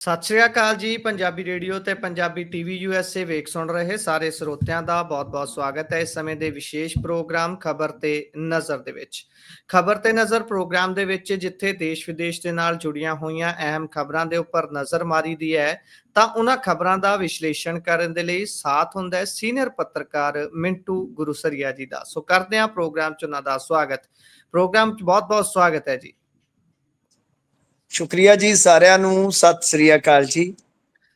ਸਤਿ ਸ਼੍ਰੀ ਅਕਾਲ ਜੀ, ਪੰਜਾਬੀ ਰੇਡੀਓ ਤੇ ਪੰਜਾਬੀ ਟੀਵੀ ਯੂਐਸਏ ਵੇਖ ਸੁਣ ਰਹੇ ਸਾਰੇ ਸਰੋਤਿਆਂ ਦਾ ਬਹੁਤ-ਬਹੁਤ ਸਵਾਗਤ ਹੈ ਇਸ ਸਮੇਂ ਦੇ ਵਿਸ਼ੇਸ਼ ਪ੍ਰੋਗਰਾਮ ਖਬਰ ਤੇ ਨਜ਼ਰ ਦੇ ਵਿੱਚ। ਖਬਰ ਤੇ ਨਜ਼ਰ ਪ੍ਰੋਗਰਾਮ ਦੇ ਵਿੱਚ ਜਿੱਥੇ ਦੇਸ਼ ਵਿਦੇਸ਼ ਦੇ ਨਾਲ ਜੁੜੀਆਂ ਹੋਈਆਂ ਅਹਿਮ ਖਬਰਾਂ ਦੇ ਉੱਪਰ ਨਜ਼ਰ ਮਾਰੀ ਦੀ ਹੈ, ਤਾਂ ਉਹਨਾਂ ਖਬਰਾਂ ਦਾ ਵਿਸ਼ਲੇਸ਼ਣ ਕਰਨ ਦੇ ਲਈ ਸਾਥ ਹੁੰਦਾ ਹੈ ਸੀਨੀਅਰ ਪੱਤਰਕਾਰ ਮਿੰਟੂ ਗੁਰੂਸਰੀਆ ਜੀ ਦਾ। ਸੋ ਕਰਦੇ ਹਾਂ ਪ੍ਰੋਗਰਾਮ ਚ ਉਹਨਾਂ ਦਾ ਸਵਾਗਤ। ਪ੍ਰੋਗਰਾਮ ਚ ਬਹੁਤ-ਬਹੁਤ ਸਵਾਗਤ ਹੈ ਜੀ। ਸ਼ੁਕਰੀਆ ਜੀ ਸਾਰਿਆਂ ਨੂੰ, ਸਤਿ ਸ੍ਰੀ ਅਕਾਲ ਜੀ।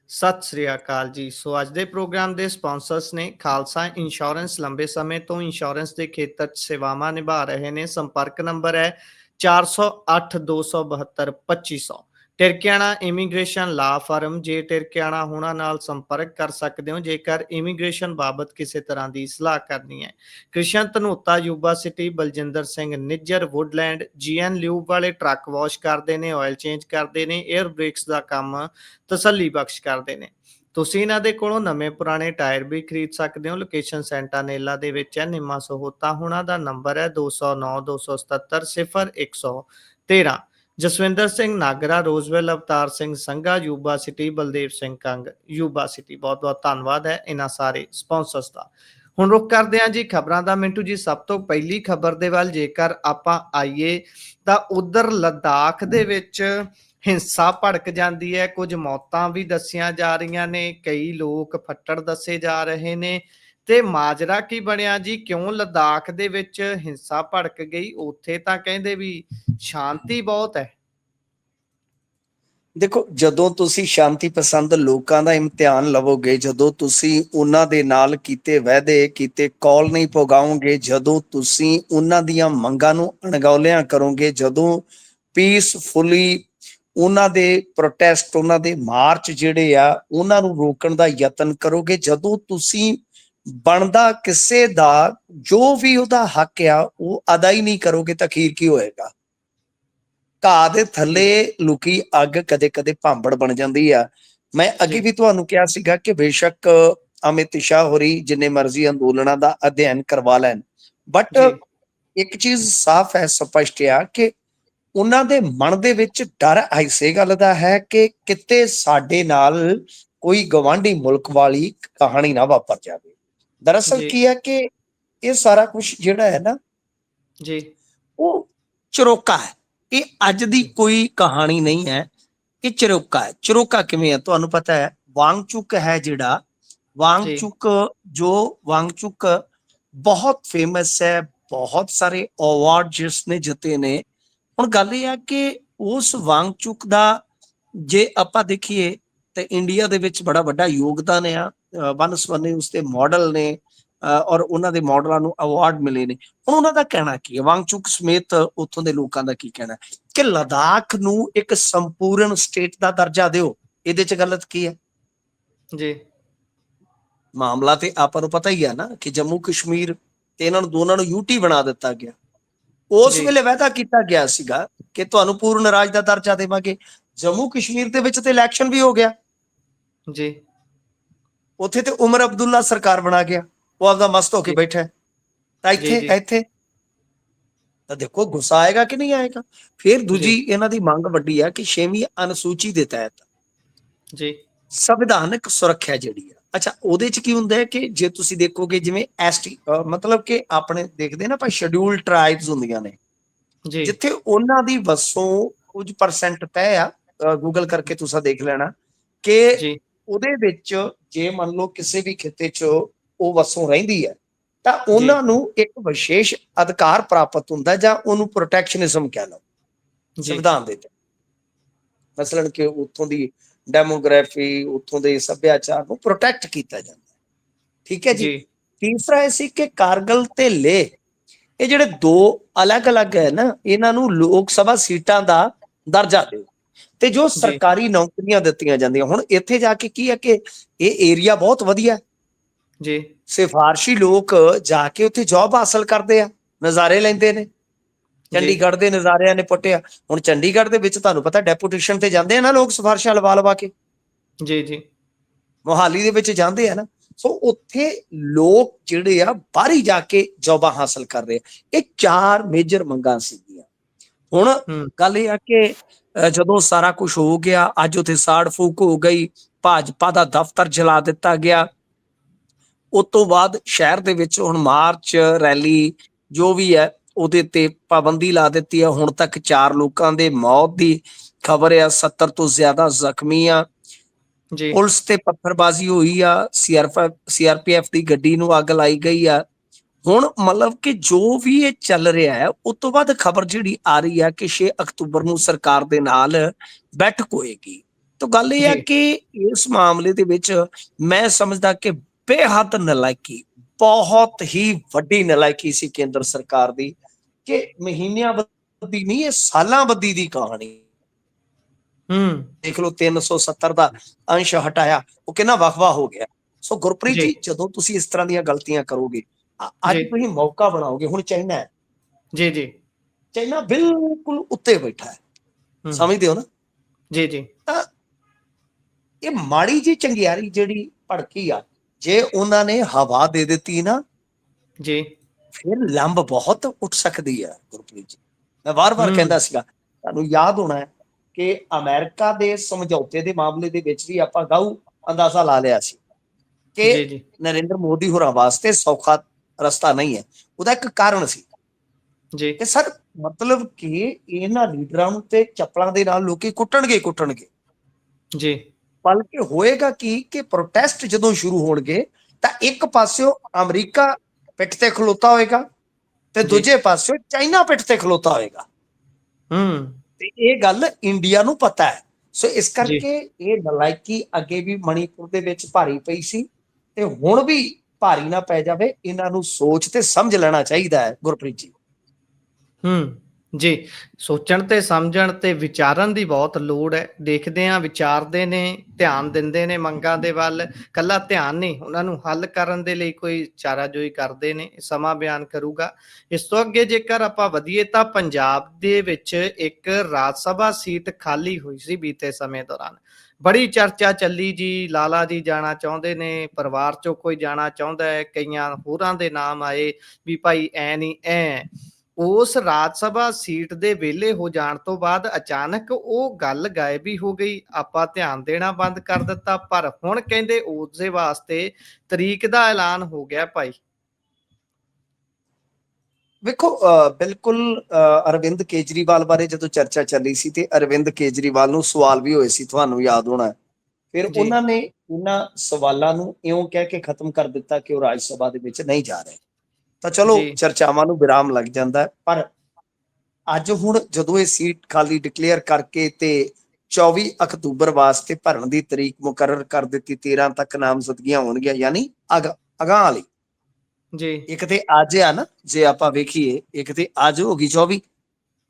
ਸਤਿ ਸ੍ਰੀ ਅਕਾਲ ਜੀ। ਸੋ ਅੱਜ ਦੇ ਪ੍ਰੋਗਰਾਮ ਦੇ ਸਪਾਂਸਰਸ ਨੇ ਖਾਲਸਾ ਇੰਸ਼ੋਰੈਂਸ ਲੰਬੇ ਸਮੇਂ ਤੋਂ ਇੰਸ਼ੋਰੈਂਸ ਦੇ ਖੇਤਰ 'ਚ ਸੇਵਾਵਾਂ ਨਿਭਾ ਰਹੇ ਨੇ। ਸੰਪਰਕ ਨੰਬਰ ਹੈ 408 272 2500 ਟਿਰਕਿਆਣਾ ਇਮੀਗ੍ਰੇਸ਼ਨ ਲਾ ਫਰਮ ਜੇ ਟਿਰਕਿਆਣਾ ਹੁਣਾਂ ਨਾਲ ਸੰਪਰਕ ਕਰ ਸਕਦੇ ਹੋ, ਜੇਕਰ ਇਮੀਗ੍ਰੇਸ਼ਨ ਬਾਬਤ ਕਿਸੇ ਤਰ੍ਹਾਂ ਦੀ ਸਲਾਹ ਕਰਨੀ ਹੈ। Krishan Dhanota Yuba City, Baljinder Singh Nijjar, Woodland, GN lube ਵਾਲੇ ਟਰੱਕ ਵਾਸ਼ ਕਰਦੇ ਨੇ ਆਇਲ ਚੇਂਜ ਕਰਦੇ ਨੇ 에ਅਰ ਬ੍ਰੇਕਸ ਦਾ ਕੰਮ ਤਸੱਲੀ ਬਖਸ਼ ਕਰਦੇ ਨੇ। ਤੁਸੀਂ ਇਹਨਾਂ ਦੇ ਕੋਲੋਂ ਨਵੇਂ ਪੁਰਾਣੇ ਟਾਇਰ ਵੀ ਖਰੀਦ ਸਕਦੇ ਹੋ। ਲੋਕੇਸ਼ਨ ਸੈਂਟਾਨੇਲਾ ਦੇ ਵਿੱਚ ਹੈ, ਨਿੰਮਾ ਸਹੋਤਾ ਹੁਣਾਂ ਦਾ ਨੰਬਰ ਹੈ 209 277 0113 Jaswinder Singh Nagra, Roseville Avtar Singh Sangha, Yuba City, Baldev Singh Kang, Yuba City. ਬਹੁਤ ਬਹੁਤ ਧੰਨਵਾਦ ਹੈ ਇਹਨਾਂ ਸਾਰੇ ਸਪਾਂਸਰਸ ਦਾ। ਹੁਣ ਰੁਕ ਕਰਦੇ ਹਾਂ ਜੀ ਖਬਰਾਂ ਦਾ। ਮਿੰਟੂ ਜੀ, ਸਭ ਤੋਂ ਪਹਿਲੀ ਖਬਰ ਦੇ ਵੱਲ ਜੇਕਰ ਆਪਾਂ ਆਈਏ, ਤਾਂ ਉਧਰ ਲਦਾਖ ਦੇ ਵਿੱਚ ਹਿੰਸਾ ਭੜਕ ਜਾਂਦੀ ਹੈ। ਕੁਝ ਮੌਤਾਂ ਵੀ ਦੱਸੀਆਂ ਜਾ ਰਹੀਆਂ ਨੇ। ਕਈ ਲੋਕ ਫੱਟੜ ਦੱਸੇ ਜਾ ਰਹੇ ਨੇ। ਤੇ ਮਾਜਰਾ ਕੀ ਬਣਿਆ ਜੀ? ਕਿਉਂ ਲਦਾਖ ਦੇ ਵਿੱਚ ਹਿੰਸਾ ਭੜਕ ਗਈ? ਉੱਥੇ ਤਾਂ ਕਹਿੰਦੇ ਵੀ ਸ਼ਾਂਤੀ ਬਹੁਤ ਹੈ। ਦੇਖੋ, ਜਦੋਂ ਤੁਸੀਂ ਸ਼ਾਂਤੀ ਪਸੰਦ ਲੋਕਾਂ ਦਾ ਇਮਤਿਹਾਨ ਲਵੋਗੇ, ਜਦੋਂ ਤੁਸੀਂ ਉਹਨਾਂ ਦੇ ਨਾਲ ਕੀਤੇ ਵਾਅਦੇ, ਕੀਤੇ ਕਾਲ ਨਹੀਂ ਪੁਗਾਓਗੇ ਜਦੋਂ ਤੁਸੀਂ ਉਹਨਾਂ ਦੀਆਂ ਮੰਗਾਂ ਨੂੰ ਅਣਗੌਲਿਆਂ ਕਰੋਗੇ, ਜਦੋਂ ਪੀਸਫੁਲੀ ਉਹਨਾਂ ਦੇ ਪ੍ਰੋਟੈਸਟ ਉਹਨਾਂ ਦੇ ਮਾਰਚ ਜਿਹੜੇ ਆ, ਉਹਨਾਂ ਨੂੰ ਰੋਕਣ ਦਾ ਯਤਨ ਕਰੋਗੇ, ਜਦੋਂ ਤੁਸੀਂ ਬਣਦਾ ਕਿਸੇ ਦਾ ਜੋ ਵੀ ਉਹਦਾ ਹੱਕ ਆ ਉਹ ਅਦਾ ਹੀ ਨਹੀਂ ਕਰੋਗੇ ਤਾਂ ਅਖੀਰ ਕੀ ਹੋਏਗਾ? ਘਾਹ ਦੇ ਥੱਲੇ ਲੁਕੀ ਅੱਗ ਕਦੇ-ਕਦੇ ਭਾਂਬੜ ਬਣ ਜਾਂਦੀ ਆ। ਮੈਂ ਅੱਗੇ। ਵੀ ਤੁਹਾਨੂੰ ਕਿਹਾ ਸੀਗਾ ਕਿ ਬੇਸ਼ੱਕ ਅਮਿਤ ਸ਼ਾਹ ਹੋਰੀ ਜਿੰਨੇ ਮਰਜ਼ੀ ਅੰਦੋਲਨਾਂ ਦਾ ਅਧਿਐਨ ਕਰਵਾ ਲੈਣ। ਬਟ ਇੱਕ ਚੀਜ਼ ਸਾਫ਼ ਹੈ ਸਪਸ਼ਟ ਆ ਕਿ ਉਹਨਾਂ ਦੇ ਮਨ ਦੇ ਵਿੱਚ ਡਰ ਐਸੇ ਗੱਲ ਦਾ ਹੈ ਕਿ ਕਿਤੇ ਸਾਡੇ ਨਾਲ ਕੋਈ ਗਵਾਂਢੀ ਮੁਲਕ ਵਾਲੀ ਕਹਾਣੀ ਨਾ ਵਾਪਰ ਜਾਵੇ। ਦਰਅਸਲ। ਕੀ ਹੈ ਕਿ ਇਹ ਸਾਰਾ ਕੁਝ ਜਿਹੜਾ ਹੈ ਨਾ ਜੀ। ਉਹ ਚਰੋਕਾ ਹੈ। ਇਹ ਅੱਜ ਦੀ ਕੋਈ ਕਹਾਣੀ ਨਹੀਂ ਹੈ ਇਹ ਚਰੋਕਾ ਹੈ। ਚਰੋਕਾ ਕਿਵੇਂ ਹੈ? ਤੁਹਾਨੂੰ ਪਤਾ ਹੈ ਵਾਂਗਚੁਕ ਹੈ ਜਿਹੜਾ ਵਾਂਗਚੁਕ ਜੋ ਵਾਂਗਚੁਕ ਬਹੁਤ ਫੇਮਸ ਹੈ ਬਹੁਤ ਸਾਰੇ ਅਵਾਰਡ ਜਿਸ ਨੇ ਜਿੱਤੇ ਨੇ। ਹੁਣ ਗੱਲ ਇਹ ਹੈ ਕਿ ਉਸ ਵਾਂਗਚੁਕ ਦਾ ਜੇ ਆਪਾਂ ਦੇਖੀਏ ਤੇ ਇੰਡੀਆ ਦੇ ਵਿੱਚ ਬੜਾ ਵੱਡਾ ਯੋਗਦਾਨ ਆ। ਬਨਸਵਨੇ ਉਸ ਦੇ ਮਾਡਲ ਨੇ ਔਰ ਉਹਨਾਂ ਦੇ ਮਾਡਲਾਂ ਨੂੰ ਅਵਾਰਡ ਮਿਲੇ ਨੇ। ਹੁਣ ਉਹਨਾਂ ਦਾ ਕਹਿਣਾ ਕੀ ਹੈ? ਵਾਂਗਚੁਕ ਸਮੇਤ ਉੱਥੋਂ ਦੇ ਲੋਕਾਂ ਦਾ ਕੀ ਕਹਿਣਾ ਕਿ ਲਦਾਖ ਨੂੰ ਇੱਕ ਸੰਪੂਰਨ ਸਟੇਟ ਦਾ ਦਰਜਾ ਦਿਓ। ਇਹਦੇ ਚ ਗਲਤ ਕੀ ਹੈ? ਜੀ। ਮਾਮਲਾ ਤੇ ਆਪਾਂ ਨੂੰ ਪਤਾ ਹੀ ਹੈ ਨਾ ਕਿ ਜੰਮੂ ਕਸ਼ਮੀਰ ਤੇ ਇਹਨਾਂ ਨੂੰ ਦੋਨਾਂ ਨੂੰ ਯੂਟੀ ਬਣਾ ਦਿੱਤਾ ਗਿਆ। ਉਸ। ਵੇਲੇ ਵਾਅਦਾ ਕੀਤਾ ਗਿਆ ਸੀਗਾ ਕਿ ਤੁਹਾਨੂੰ ਪੂਰਨ ਰਾਜ ਦਾ ਦਰਜਾ ਦੇਵਾਂਗੇ। ਜੰਮੂ ਕਸ਼ਮੀਰ ਦੇ ਵਿੱਚ ਤੇ ਇਲੈਕਸ਼ਨ ਵੀ ਹੋ ਗਿਆ। ਜੀ। ਉੱਥੇ ਤੇ ਉਮਰ ਅਬਦੁੱਲਾ ਸਰਕਾਰ ਬਣਾ ਗਿਆ। ਉਹ ਆਪਦਾ ਮਸਤ ਹੋ ਕੇ। ਬੈਠਾ ਹੈ। ਤਾਂ ਇੱਥੇ। ਇੱਥੇ। ਤਾਂ ਦੇਖੋ ਗੁੱਸਾ ਆਏਗਾ ਕਿ ਨਹੀਂ ਆਏਗਾ? ਫਿਰ ਦੂਜੀ ਇਹਨਾਂ ਦੀ ਮੰਗ ਵੱਡੀ ਆ ਕਿ ਛੇਵੀਂ ਅਨੁਸੂਚੀ ਦੇ ਤਹਿਤ ਜੀ। ਸੰਵਿਧਾਨਕ ਸੁਰੱਖਿਆ ਜਿਹੜੀ ਆ। ਅੱਛਾ ਉਹਦੇ ਚ ਕੀ ਹੁੰਦਾ ਹੈ ਕਿ ਜੇ ਤੁਸੀਂ ਦੇਖੋਗੇ ਜਿਵੇਂ ਐਸਟੀ ਮਤਲਬ ਕਿ ਆਪਣੇ ਦੇਖਦੇ ਨਾ ਆਪਾਂ ਸ਼ਡਿਊਲ ਟ੍ਰਾਈਬਸ ਹੁੰਦੀਆਂ ਨੇ। ਜੀ। ਜਿੱਥੇ ਉਹਨਾਂ ਦੀ ਵਸੋਂ ਕੁਝ ਪਰਸੈਂਟ ਤੈਅ ਆ। ਗੂਗਲ ਕਰਕੇ ਤੁਸੀਂ ਦੇਖ ਲੈਣਾ ਕਿ ਉਹਦੇ ਵਿੱਚ ਜੇ ਮੰਨ ਲਓ ਕਿਸੇ ਵੀ ਖਿੱਤੇ 'ਚ ਉਹ ਵਸੋਂ ਰਹਿੰਦੀ ਹੈ ਤਾਂ ਉਹਨਾਂ ਨੂੰ ਇੱਕ ਵਿਸ਼ੇਸ਼ ਅਧਿਕਾਰ ਪ੍ਰਾਪਤ ਹੁੰਦਾ ਜਾਂ ਉਹਨੂੰ ਪ੍ਰੋਟੈਕਸ਼ਨਿਜ਼ਮ ਕਹਿ ਲਓ ਸੰਵਿਧਾਨ ਦੇ ਤਹਿਤ। ਮਸਲਨ ਕਿ ਉੱਥੋਂ ਦੀ ਡੈਮੋਗ੍ਰਾਫੀ ਉੱਥੋਂ ਦੇ ਸੱਭਿਆਚਾਰ ਨੂੰ ਪ੍ਰੋਟੈਕਟ ਕੀਤਾ ਜਾਂਦਾ। ਠੀਕ ਹੈ ਜੀ? ਜੀ। ਤੀਸਰਾ ਇਹ ਸੀ ਕਿ ਕਾਰਗਲ ਤੇ ਲੇ ਇਹ ਜਿਹੜੇ ਦੋ ਅਲੱਗ-ਅਲੱਗ ਹੈ ਨਾ ਇਹਨਾਂ ਨੂੰ ਲੋਕ ਸਭਾ ਸੀਟਾਂ ਦਾ ਦਰਜਾ ਦਿਓ। ਤੇ ਜੋ। ਸਰਕਾਰੀ ਨੌਕਰੀਆਂ ਦਿੱਤੀਆਂ ਜਾਂਦੀਆਂ ਹੁਣ ਇੱਥੇ ਜਾ ਕੇ ਕੀ ਹੈ ਕਿ ਇਹ ਏਰੀਆ ਬਹੁਤ ਵਧੀਆ। ਜੀ। ਸਿਫਾਰਸ਼ੀ ਲੋਕ ਜਾ ਕੇ ਉੱਥੇ ਜੌਬ ਹਾਸਲ ਕਰਦੇ ਆ ਨਜ਼ਾਰੇ ਲੈਂਦੇ ਨੇ। ਚੰਡੀਗੜ੍ਹ ਦੇ ਨਜ਼ਾਰਿਆਂ ਨੇ ਪੁੱਟਿਆ। ਹੁਣ ਚੰਡੀਗੜ੍ਹ ਦੇ ਵਿੱਚ ਤੁਹਾਨੂੰ ਪਤਾ ਡੈਪੂਟੇਸ਼ਨ ਤੇ ਜਾਂਦੇ ਆ ਨਾ ਲੋਕ ਸਿਫਾਰਸ਼ਾਂ ਲਵਾ ਲਵਾ ਕੇ? ਜੀ ਜੀ। ਮੋਹਾਲੀ ਦੇ ਵਿੱਚ ਜਾਂਦੇ ਆ ਨਾ। ਸੋ ਉੱਥੇ ਲੋਕ ਜਿਹੜੇ ਆ ਬਾਹਰੀ ਜਾ ਕੇ ਜੌਬਾਂ ਹਾਸਲ ਕਰ ਰਹੇ ਆ। ਇਹ ਚਾਰ ਮੇਜਰ ਮੰਗਾਂ ਸੀਗੀਆਂ। ਹੁਣ ਗੱਲ ਇਹ ਆ ਕਿ ਜਦੋਂ ਸਾਰਾ ਕੁਝ ਹੋ ਗਿਆ ਅੱਜ ਉਥੇ ਸਾੜ ਫੂਕ ਹੋ ਗਈ ਭਾਜਪਾ ਦਾ ਦਫ਼ਤਰ ਜਲਾ ਦਿੱਤਾ ਗਿਆ। ਉਸ ਤੋਂ ਬਾਅਦ ਸ਼ਹਿਰ ਦੇ ਵਿੱਚ ਹੁਣ ਮਾਰਚ ਰੈਲੀ ਜੋ ਵੀ ਹੈ ਉਹਦੇ ਤੇ ਪਾਬੰਦੀ ਲਾ ਦਿੱਤੀ ਹੈ। ਹੁਣ ਤੱਕ 4 ਲੋਕਾਂ ਦੇ ਮੌਤ ਦੀ ਖਬਰ ਹੈ 70 ਤੋਂ ਜ਼ਿਆਦਾ ਜ਼ਖਮੀ ਆ। ਜੀ। ਪੁਲਿਸ ਤੇ ਪੱਥਰਬਾਜ਼ੀ ਹੋਈ ਆ ਸੀਆਰਪੀਐਫ ਦੀ ਗੱਡੀ ਨੂੰ ਅੱਗ ਲਾਈ ਗਈ ਆ। ਹੁਣ ਮਤਲਬ ਕਿ ਜੋ ਵੀ ਇਹ ਚੱਲ ਰਿਹਾ ਹੈ ਉਸ ਤੋਂ ਬਾਅਦ ਖਬਰ ਜਿਹੜੀ ਆ ਰਹੀ ਹੈ ਕਿ 6 ਅਕਤੂਬਰ ਨੂੰ ਸਰਕਾਰ ਦੇ ਨਾਲ ਬੈਠਕ ਹੋਏਗੀ ਤਾਂ ਗੱਲ ਇਹ ਹੈ। ਕਿ ਇਸ ਮਾਮਲੇ ਦੇ ਵਿੱਚ ਮੈਂ ਸਮਝਦਾ ਕਿ ਬੇਹੱਦ ਨਲਾਇਕੀ ਬਹੁਤ ਹੀ ਵੱਡੀ ਨਲਾਇਕੀ ਸੀ ਕੇਂਦਰ ਸਰਕਾਰ ਦੀ ਕਿ ਮਹੀਨਿਆਂ ਬੱਦੀ ਨਹੀਂ ਇਹ ਸਾਲਾਂ ਬੱਦੀ ਦੀ ਕਹਾਣੀ ਹੂੰ ਦੇਖ ਲਓ 370 ਦਾ ਅੰਸ਼ ਹਟਾਇਆ ਉਹ ਕਿੰਨਾ ਵਖਵਾ ਹੋ ਗਿਆ ਸੋ ਗੁਰਪ੍ਰੀਤ ਜੀ। ਜਦੋਂ ਤੁਸੀਂ ਇਸ ਤਰ੍ਹਾਂ ਦੀਆਂ ਗਲਤੀਆਂ ਕਰੋਗੇ ਅੱਜ। ਤੁਸੀਂ ਮੌਕਾ ਬਣਾਓਗੇ ਹੁਣ ਚਾਈਨਾ ਹੈ। ਜੀ ਜੀ। ਚਾਈਨਾ ਬਿਲਕੁਲ ਉੱਤੇ ਬੈਠਾ ਹੈ। ਸਮਝਦੇ ਹੋ ਨਾ? ਜੀ ਜੀ। ਇਹ ਮਾੜੀ ਜੀ ਚੰਗਿਆਰੀ ਜਿਹੜੀ ਭੜਕੀ ਆ ਜੇ ਉਹਨਾਂ ਨੇ ਹਵਾ ਦੇ ਦਿੱਤੀ ਨਾ ਜੀ। ਫਿਰ ਲੰਬ ਬਹੁਤ ਉੱਠ ਸਕਦੀ ਹੈ ਗੁਰਪ੍ਰੀਤ ਜੀ। ਮੈਂ ਵਾਰ-ਵਾਰ। ਕਹਿੰਦਾ ਸੀਗਾ ਤੁਹਾਨੂੰ ਯਾਦ ਹੋਣਾ ਹੈ ਕਿ ਅਮਰੀਕਾ ਦੇ ਸਮਝੌਤੇ ਦੇ ਮਾਮਲੇ ਦੇ ਵਿੱਚ ਵੀ ਆਪਾਂ ਗਾਉ ਅੰਦਾਜ਼ਾ ਲਾ ਲਿਆ ਸੀ ਕਿ ਨਰਿੰਦਰ ਮੋਦੀ ਹੋਰਾਂ ਵਾਸਤੇ ਸੌਖਾ ਰਸਤਾ ਨਹੀਂ ਹੈ। ਉਹਦਾ ਇੱਕ ਕਾਰਨ ਸੀ ਜੀ। ਕਿ ਸਰ ਮਤਲਬ ਕਿ ਇਹਨਾਂ ਲੀਡਰਾਂ ਨੂੰ ਤੇ ਚੱਪਲਾਂ ਦੇ ਨਾਲ ਲੋਕੀ ਕੁੱਟਣਗੇ ਕੁੱਟਣਗੇ। ਜੀ। ਬਲਕਿ ਹੋਏਗਾ ਕੀ ਕਿ ਪ੍ਰੋਟੈਸਟ ਜਦੋਂ ਸ਼ੁਰੂ ਹੋਣਗੇ ਤਾਂ ਇੱਕ ਪਾਸਿਓ ਅਮਰੀਕਾ ਪਿੱਠ ਤੇ ਖਲੋਤਾ ਹੋਏਗਾ ਤੇ। ਦੂਜੇ ਪਾਸਿਓ ਚਾਈਨਾ ਪਿੱਠ ਤੇ ਖਲੋਤਾ ਹੋਏਗਾ। ਹੂੰ। ਤੇ ਇਹ ਗੱਲ ਇੰਡੀਆ ਨੂੰ ਪਤਾ ਹੈ। ਸੋ ਇਸ ਕਰਕੇ ਇਹ ਨਲਾਇਕੀ ਅੱਗੇ ਵੀ ਮਣੀਪੁਰ ਦੇ ਵਿੱਚ ਭਾਰੀ ਪਈ ਸੀ ਤੇ ਹੁਣ ਵੀ ਭਾਰੀ ਨਾ ਪੈ ਜਾਵੇ, ਇਹਨਾਂ ਨੂੰ ਸੋਚ ਤੇ ਸਮਝ ਲੈਣਾ ਚਾਹੀਦਾ ਹੈ, ਗੁਰਪ੍ਰੀਤ ਜੀ। ਹੂੰ, ਜੀ, ਸੋਚਣ ਤੇ ਸਮਝਣ ਤੇ ਵਿਚਾਰਨ ਦੀ ਬਹੁਤ ਲੋੜ ਹੈ। ਦੇਖਦੇ ਆ ਵਿਚਾਰਦੇ ਨੇ, ਧਿਆਨ ਦਿੰਦੇ ਨੇ ਮੰਗਾਂ ਦੇ ਵੱਲ। ਕੱਲਾ ਧਿਆਨ ਨਹੀਂ, ਉਹਨਾਂ ਨੂੰ ਹੱਲ ਕਰਨ ਦੇ ਲਈ ਕੋਈ ਚਾਰਾਜੋਈ ਕਰਦੇ ਨੇ, ਸਮਾਂ ਬਿਆਨ ਕਰੂਗਾ। ਇਸ ਤੋਂ ਅੱਗੇ ਜੇਕਰ ਆਪਾਂ ਵਧੀਏ ਤਾਂ ਪੰਜਾਬ ਦੇ ਵਿੱਚ ਇੱਕ ਰਾਜ ਸਭਾ ਸੀਟ ਖਾਲੀ ਹੋਈ ਸੀ ਬੀਤੇ ਸਮੇਂ ਦੌਰਾਨ। ਬੜੀ ਚਰਚਾ ਚੱਲੀ ਜੀ, ਲਾਲਾ ਜੀ ਜਾਣਾ ਚਾਹੁੰਦੇ ਨੇ, ਪਰਿਵਾਰ ਚੋਂ ਕੋਈ ਜਾਣਾ ਚਾਹੁੰਦਾ ਹੈ, ਕਈਆਂ ਹੋਰਾਂ ਦੇ ਨਾਮ ਆਏ ਵੀ ਭਾਈ ਐ ਨਹੀਂ ਐ। ਉਸ ਰਾਜ ਸਭਾ ਸੀਟ ਦੇ ਵਿਹਲੇ ਹੋ ਜਾਣ ਤੋਂ ਬਾਅਦ ਅਚਾਨਕ ਉਹ ਗੱਲ ਗਾਇਬ ਹੀ ਹੋ ਗਈ। ਆਪਾਂ ਧਿਆਨ ਦੇਣਾ ਬੰਦ ਕਰ ਦਿੱਤਾ, ਪਰ ਹੁਣ ਕਹਿੰਦੇ ਉਸ ਦੇ ਵਾਸਤੇ ਤਰੀਕ ਦਾ ਐਲਾਨ ਹੋ ਗਿਆ ਭਾਈ। ਵੇਖੋ ਬਿਲਕੁਲ ਅਰਵਿੰਦ ਕੇਜਰੀਵਾਲ ਬਾਰੇ ਜਦੋਂ ਚਰਚਾ ਚੱਲੀ ਸੀ ਤੇ ਅਰਵਿੰਦ ਕੇਜਰੀਵਾਲ ਨੂੰ ਸਵਾਲ ਵੀ ਹੋਏ ਸੀ ਤੁਹਾਨੂੰ ਯਾਦ ਹੋਣਾ। ਫਿਰ। ਉਹਨਾਂ ਨੇ ਇਹਨਾਂ ਸਵਾਲਾਂ ਨੂੰ ਇਉਂ ਕਹਿ ਕੇ ਖਤਮ ਕਰ ਦਿੱਤਾ ਕਿ ਉਹ ਰਾਜ ਸਭਾ ਦੇ ਵਿੱਚ ਨਹੀਂ ਜਾ ਰਹੇ ਤਾਂ ਚਲੋ। ਚਰਚਾਵਾਂ ਨੂੰ ਵਿਰਾਮ ਲੱਗ ਜਾਂਦਾ ਪਰ ਅੱਜ ਹੁਣ ਜਦੋਂ ਇਹ ਸੀਟ ਖਾਲੀ ਡਿਕਲੇਅਰ ਕਰਕੇ ਤੇ 24 ਅਕਤੂਬਰ ਵਾਸਤੇ ਭਰਨ ਦੀ ਤਰੀਕ ਮੁਕਰਰ ਕਰ ਦਿੱਤੀ 13 ਤੱਕ ਨਾਮਜ਼ਦਗੀਆਂ ਹੋਣਗੀਆਂ ਯਾਨੀ ਅਗ ਅਗਾਂਹ ਵਾਲੀ ਜੀ। ਇੱਕ ਤੇ ਅੱਜ ਆ ਨਾ ਜੇ ਆਪਾਂ ਵੇਖੀਏ ਇੱਕ ਤੇ ਅੱਜ ਹੋ ਗਈ 24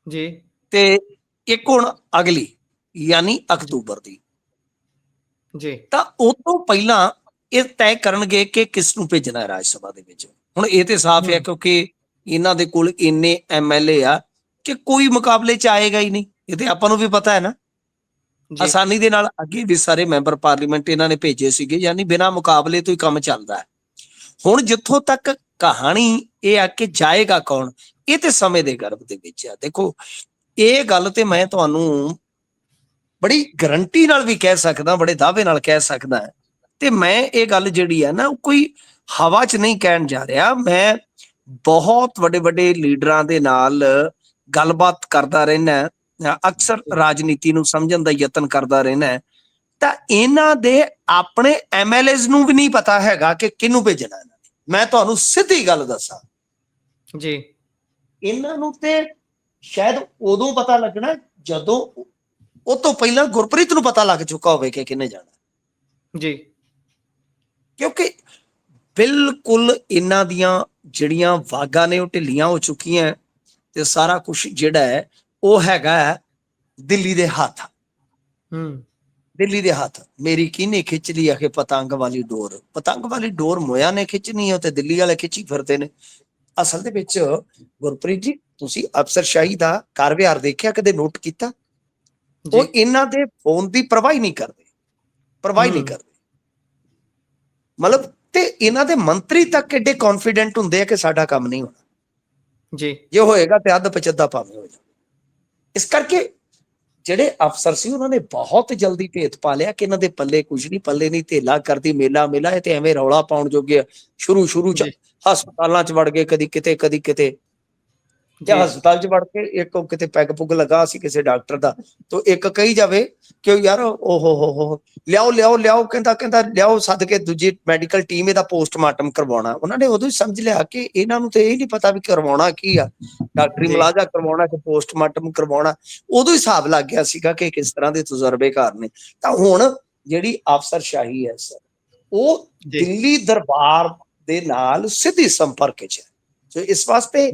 ਜੀ। ਤੇ ਇੱਕ ਹੁਣ ਅਗਲੀ ਯਾਨੀ ਅਕਤੂਬਰ ਦੀ। ਜੀ। ਤਾਂ ਉਹ ਤੋਂ ਪਹਿਲਾਂ ਇਹ ਤੈਅ ਕਰਨਗੇ ਕਿ ਕਿਸ ਨੂੰ ਭੇਜਣਾ ਹੈ ਰਾਜ ਸਭਾ ਦੇ ਵਿੱਚ। ਹੁਣ ਇਹ ਤੇ ਸਾਫ਼ ਹੈ। ਕਿਉਂਕਿ ਇਹਨਾਂ ਦੇ ਕੋਲ ਇੰਨੇ ਐਮਐਲਏ ਆ ਕਿ ਕੋਈ ਮੁਕਾਬਲੇ ਚ ਆਏਗਾ ਹੀ ਨਹੀਂ। ਇਹ ਤੇ ਆਪਾਂ ਨੂੰ ਵੀ ਪਤਾ ਹੈ ਨਾ। ਆਸਾਨੀ ਦੇ ਨਾਲ ਅੱਗੇ ਵੀ ਸਾਰੇ ਮੈਂਬਰ ਪਾਰਲੀਮੈਂਟ ਇਹਨਾਂ ਨੇ ਭੇਜੇ ਸੀਗੇ ਯਾਨੀ ਬਿਨਾਂ ਮੁਕਾਬਲੇ ਤੋਂ ਹੀ ਕੰਮ ਚੱਲਦਾ ਹੈ। ਹੁਣ ਜਿੱਥੋਂ ਤੱਕ ਕਹਾਣੀ ਇਹ ਆ ਕਿ ਜਾਏਗਾ ਕੌਣ? ਇਹ ਤੇ ਸਮੇਂ ਦੇ ਗਰਭ ਦੇ ਵਿੱਚ ਆ। ਦੇਖੋ ਇਹ ਗੱਲ ਤੇ ਮੈਂ ਤੁਹਾਨੂੰ ਬੜੀ ਗਰੰਟੀ ਨਾਲ ਵੀ ਕਹਿ ਸਕਦਾ ਬੜੇ ਦਾਅਵੇ ਨਾਲ ਕਹਿ ਸਕਦਾ। ਤੇ ਮੈਂ ਇਹ ਗੱਲ ਜਿਹੜੀ ਆ ਨਾ ਕੋਈ ਹਵਾ 'ਚ ਨਹੀਂ ਕਹਿਣ ਜਾ ਰਿਹਾ। ਮੈਂ ਬਹੁਤ ਵੱਡੇ ਵੱਡੇ ਲੀਡਰਾਂ ਦੇ ਨਾਲ ਗੱਲਬਾਤ ਕਰਦਾ ਰਹਿਣਾ ਅਕਸਰ ਰਾਜਨੀਤੀ ਨੂੰ ਸਮਝਣ ਦਾ ਯਤਨ ਕਰਦਾ ਰਹਿਣਾ ਤਾਂ ਇਹਨਾਂ ਦੇ ਆਪਣੇ ਐਮਐਲਏਜ਼ ਨੂੰ ਵੀ ਨਹੀਂ ਪਤਾ ਹੈਗਾ ਕਿ ਕਿਹਨੂੰ ਭੇਜਣਾ ਮੈਂ ਤੁਹਾਨੂੰ ਸਿੱਧੀ ਗੱਲ ਦੱਸਾਂ। ਜੀ। ਇਹਨਾਂ ਨੂੰ ਤੇ ਸ਼ਾਇਦ ਉਦੋਂ ਪਤਾ ਲੱਗਣਾ ਜਦੋਂ ਉਹ ਤੋਂ ਪਹਿਲਾਂ ਗੁਰਪ੍ਰੀਤ ਨੂੰ ਪਤਾ ਲੱਗ ਚੁੱਕਾ ਹੋਵੇ ਕਿ ਕਿਹਨੇ ਜਾਣਾ। ਜੀ। ਕਿਉਂਕਿ ਬਿਲਕੁਲ ਇਹਨਾਂ ਦੀਆਂ ਜਿਹੜੀਆਂ ਵਾਗਾਂ ਨੇ ਉਹ ਢਿੱਲੀਆਂ ਹੋ ਚੁੱਕੀਆਂ ਤੇ ਸਾਰਾ ਕੁਝ ਜਿਹੜਾ ਹੈ ਉਹ ਹੈਗਾ ਦਿੱਲੀ ਦੇ ਹੱਥ। ਹੂੰ। ਦਿੱਲੀ ਦੇ ਹੱਥ। ਮੇਰੀ ਕਿਹਨੇ ਖਿੱਚ ਲਈ ਆ ਕਿ ਪਤੰਗ ਵਾਲੀ ਡੋਰ। ਪਤੰਗ ਵਾਲੀ ਡੋਰ ਮੋਇਆ ਨੇ ਖਿੱਚਣੀ ਹੈ ਤੇ ਦਿੱਲੀ ਵਾਲੇ ਖਿੱਚੀ ਫਿਰਦੇ ਨੇ। ਅਸਲ ਦੇ ਵਿੱਚ ਗੁਰਪ੍ਰੀਤ ਜੀ ਤੁਸੀਂ ਅਫਸਰਸ਼ਾਹੀ ਦਾ ਕਾਰਵਿਹਾਰ ਦੇਖਿਆ ਕਦੇ ਨੋਟ ਕੀਤਾ? ਉਹ ਇਹਨਾਂ ਦੇ ਫੋਨ ਦੀ ਪਰਵਾਹ ਨਹੀਂ ਕਰਦੇ। ਪਰਵਾਹ ਨਹੀਂ। ਕਰਦੇ। ਮਤਲਬ ਤੇ ਇਹਨਾਂ ਦੇ ਮੰਤਰੀ ਤੱਕ ਐਡੇ ਕੌਨਫੀਡੈਂਟ ਹੁੰਦੇ ਆ ਕਿ ਸਾਡਾ ਕੰਮ ਨਹੀਂ ਹੋਣਾ। ਜੀ। ਜੇ ਹੋਏਗਾ ਤੇ ਅੱਧ ਪਚੱਦਾ ਭਾਵੇਂ ਹੋ ਜਾ ਇਸ ਕਰਕੇ ਜਿਹੜੇ ਅਫਸਰ ਸੀ ਉਹਨਾਂ ਨੇ ਬਹੁਤ ਜਲਦੀ ਭੇਤ ਪਾ ਲਿਆ ਕਿ ਇਹਨਾਂ ਦੇ ਪੱਲੇ ਕੁਝ ਨਹੀਂ ਪੱਲੇ ਨਹੀਂ ਧੇਲਾ ਕਰਦੀ ਮੇਲਾ ਮੇਲਾ ਇਹ ਤੇ ਐਵੇਂ ਰੌਲਾ ਪਾਉਣ ਜੋਗੇ। ਸ਼ੁਰੂ ਸ਼ੁਰੂ ਚ। ਹਸਪਤਾਲਾਂ ਚ ਵੜ ਗਏ ਕਦੀ ਕਿਤੇ ਕਦੀ ਕਿਤੇ ਜਾਂ ਹਸਪਤਾਲ ਚ ਵੜ ਕੇ ਇੱਕ ਉਹ ਕਿਤੇ ਪੈਗ ਪੁਗ ਲਗਾ ਸੀ ਕਿਸੇ ਡਾਕਟਰ ਦਾ ਤੋਂ ਇੱਕ ਕਹੀ ਜਾਵੇ ਕਿ ਯਾਰ ਓ ਹੋ ਹੋ ਲਿਆਓ ਲਿਆਓ ਲਿਆਓ ਕਹਿੰਦਾ ਕਹਿੰਦਾ ਲਿਆਓ ਸੱਦ ਕੇ ਦੂਜੀ ਮੈਡੀਕਲ ਟੀਮ ਇਹਦਾ ਪੋਸਟਮਾਰਟਮ ਕਰਵਾਉਣਾ। ਉਹਨਾਂ ਨੇ ਉਦੋਂ ਹੀ ਸਮਝ ਲਿਆ ਕਿ ਇਹਨਾਂ ਨੂੰ ਤੇ ਇਹ ਨਹੀਂ ਪਤਾ ਵੀ ਕਰਵਾਉਣਾ ਕੀ ਆ। ਡਾਕਟਰੀ। ਮੁਲਾਜ਼ਾ ਕਰਵਾਉਣਾ ਕਿ ਪੋਸਟਮਾਰਟਮ ਕਰਵਾਉਣਾ। ਉਦੋਂ ਹੀ ਹਿਸਾਬ ਲੱਗ ਗਿਆ ਸੀਗਾ ਕਿ ਕਿਸ ਤਰ੍ਹਾਂ ਦੇ ਤਜਰਬੇਕਾਰ ਨੇ। ਤਾਂ ਹੁਣ ਜਿਹੜੀ ਅਫਸਰਸ਼ਾਹੀ ਹੈ ਸਰ ਉਹ ਦਿੱਲੀ ਦਰਬਾਰ ਦੇ ਨਾਲ ਸਿੱਧੀ ਸੰਪਰਕ 'ਚ ਹੈ। ਸੋ ਇਸ ਵਾਸਤੇ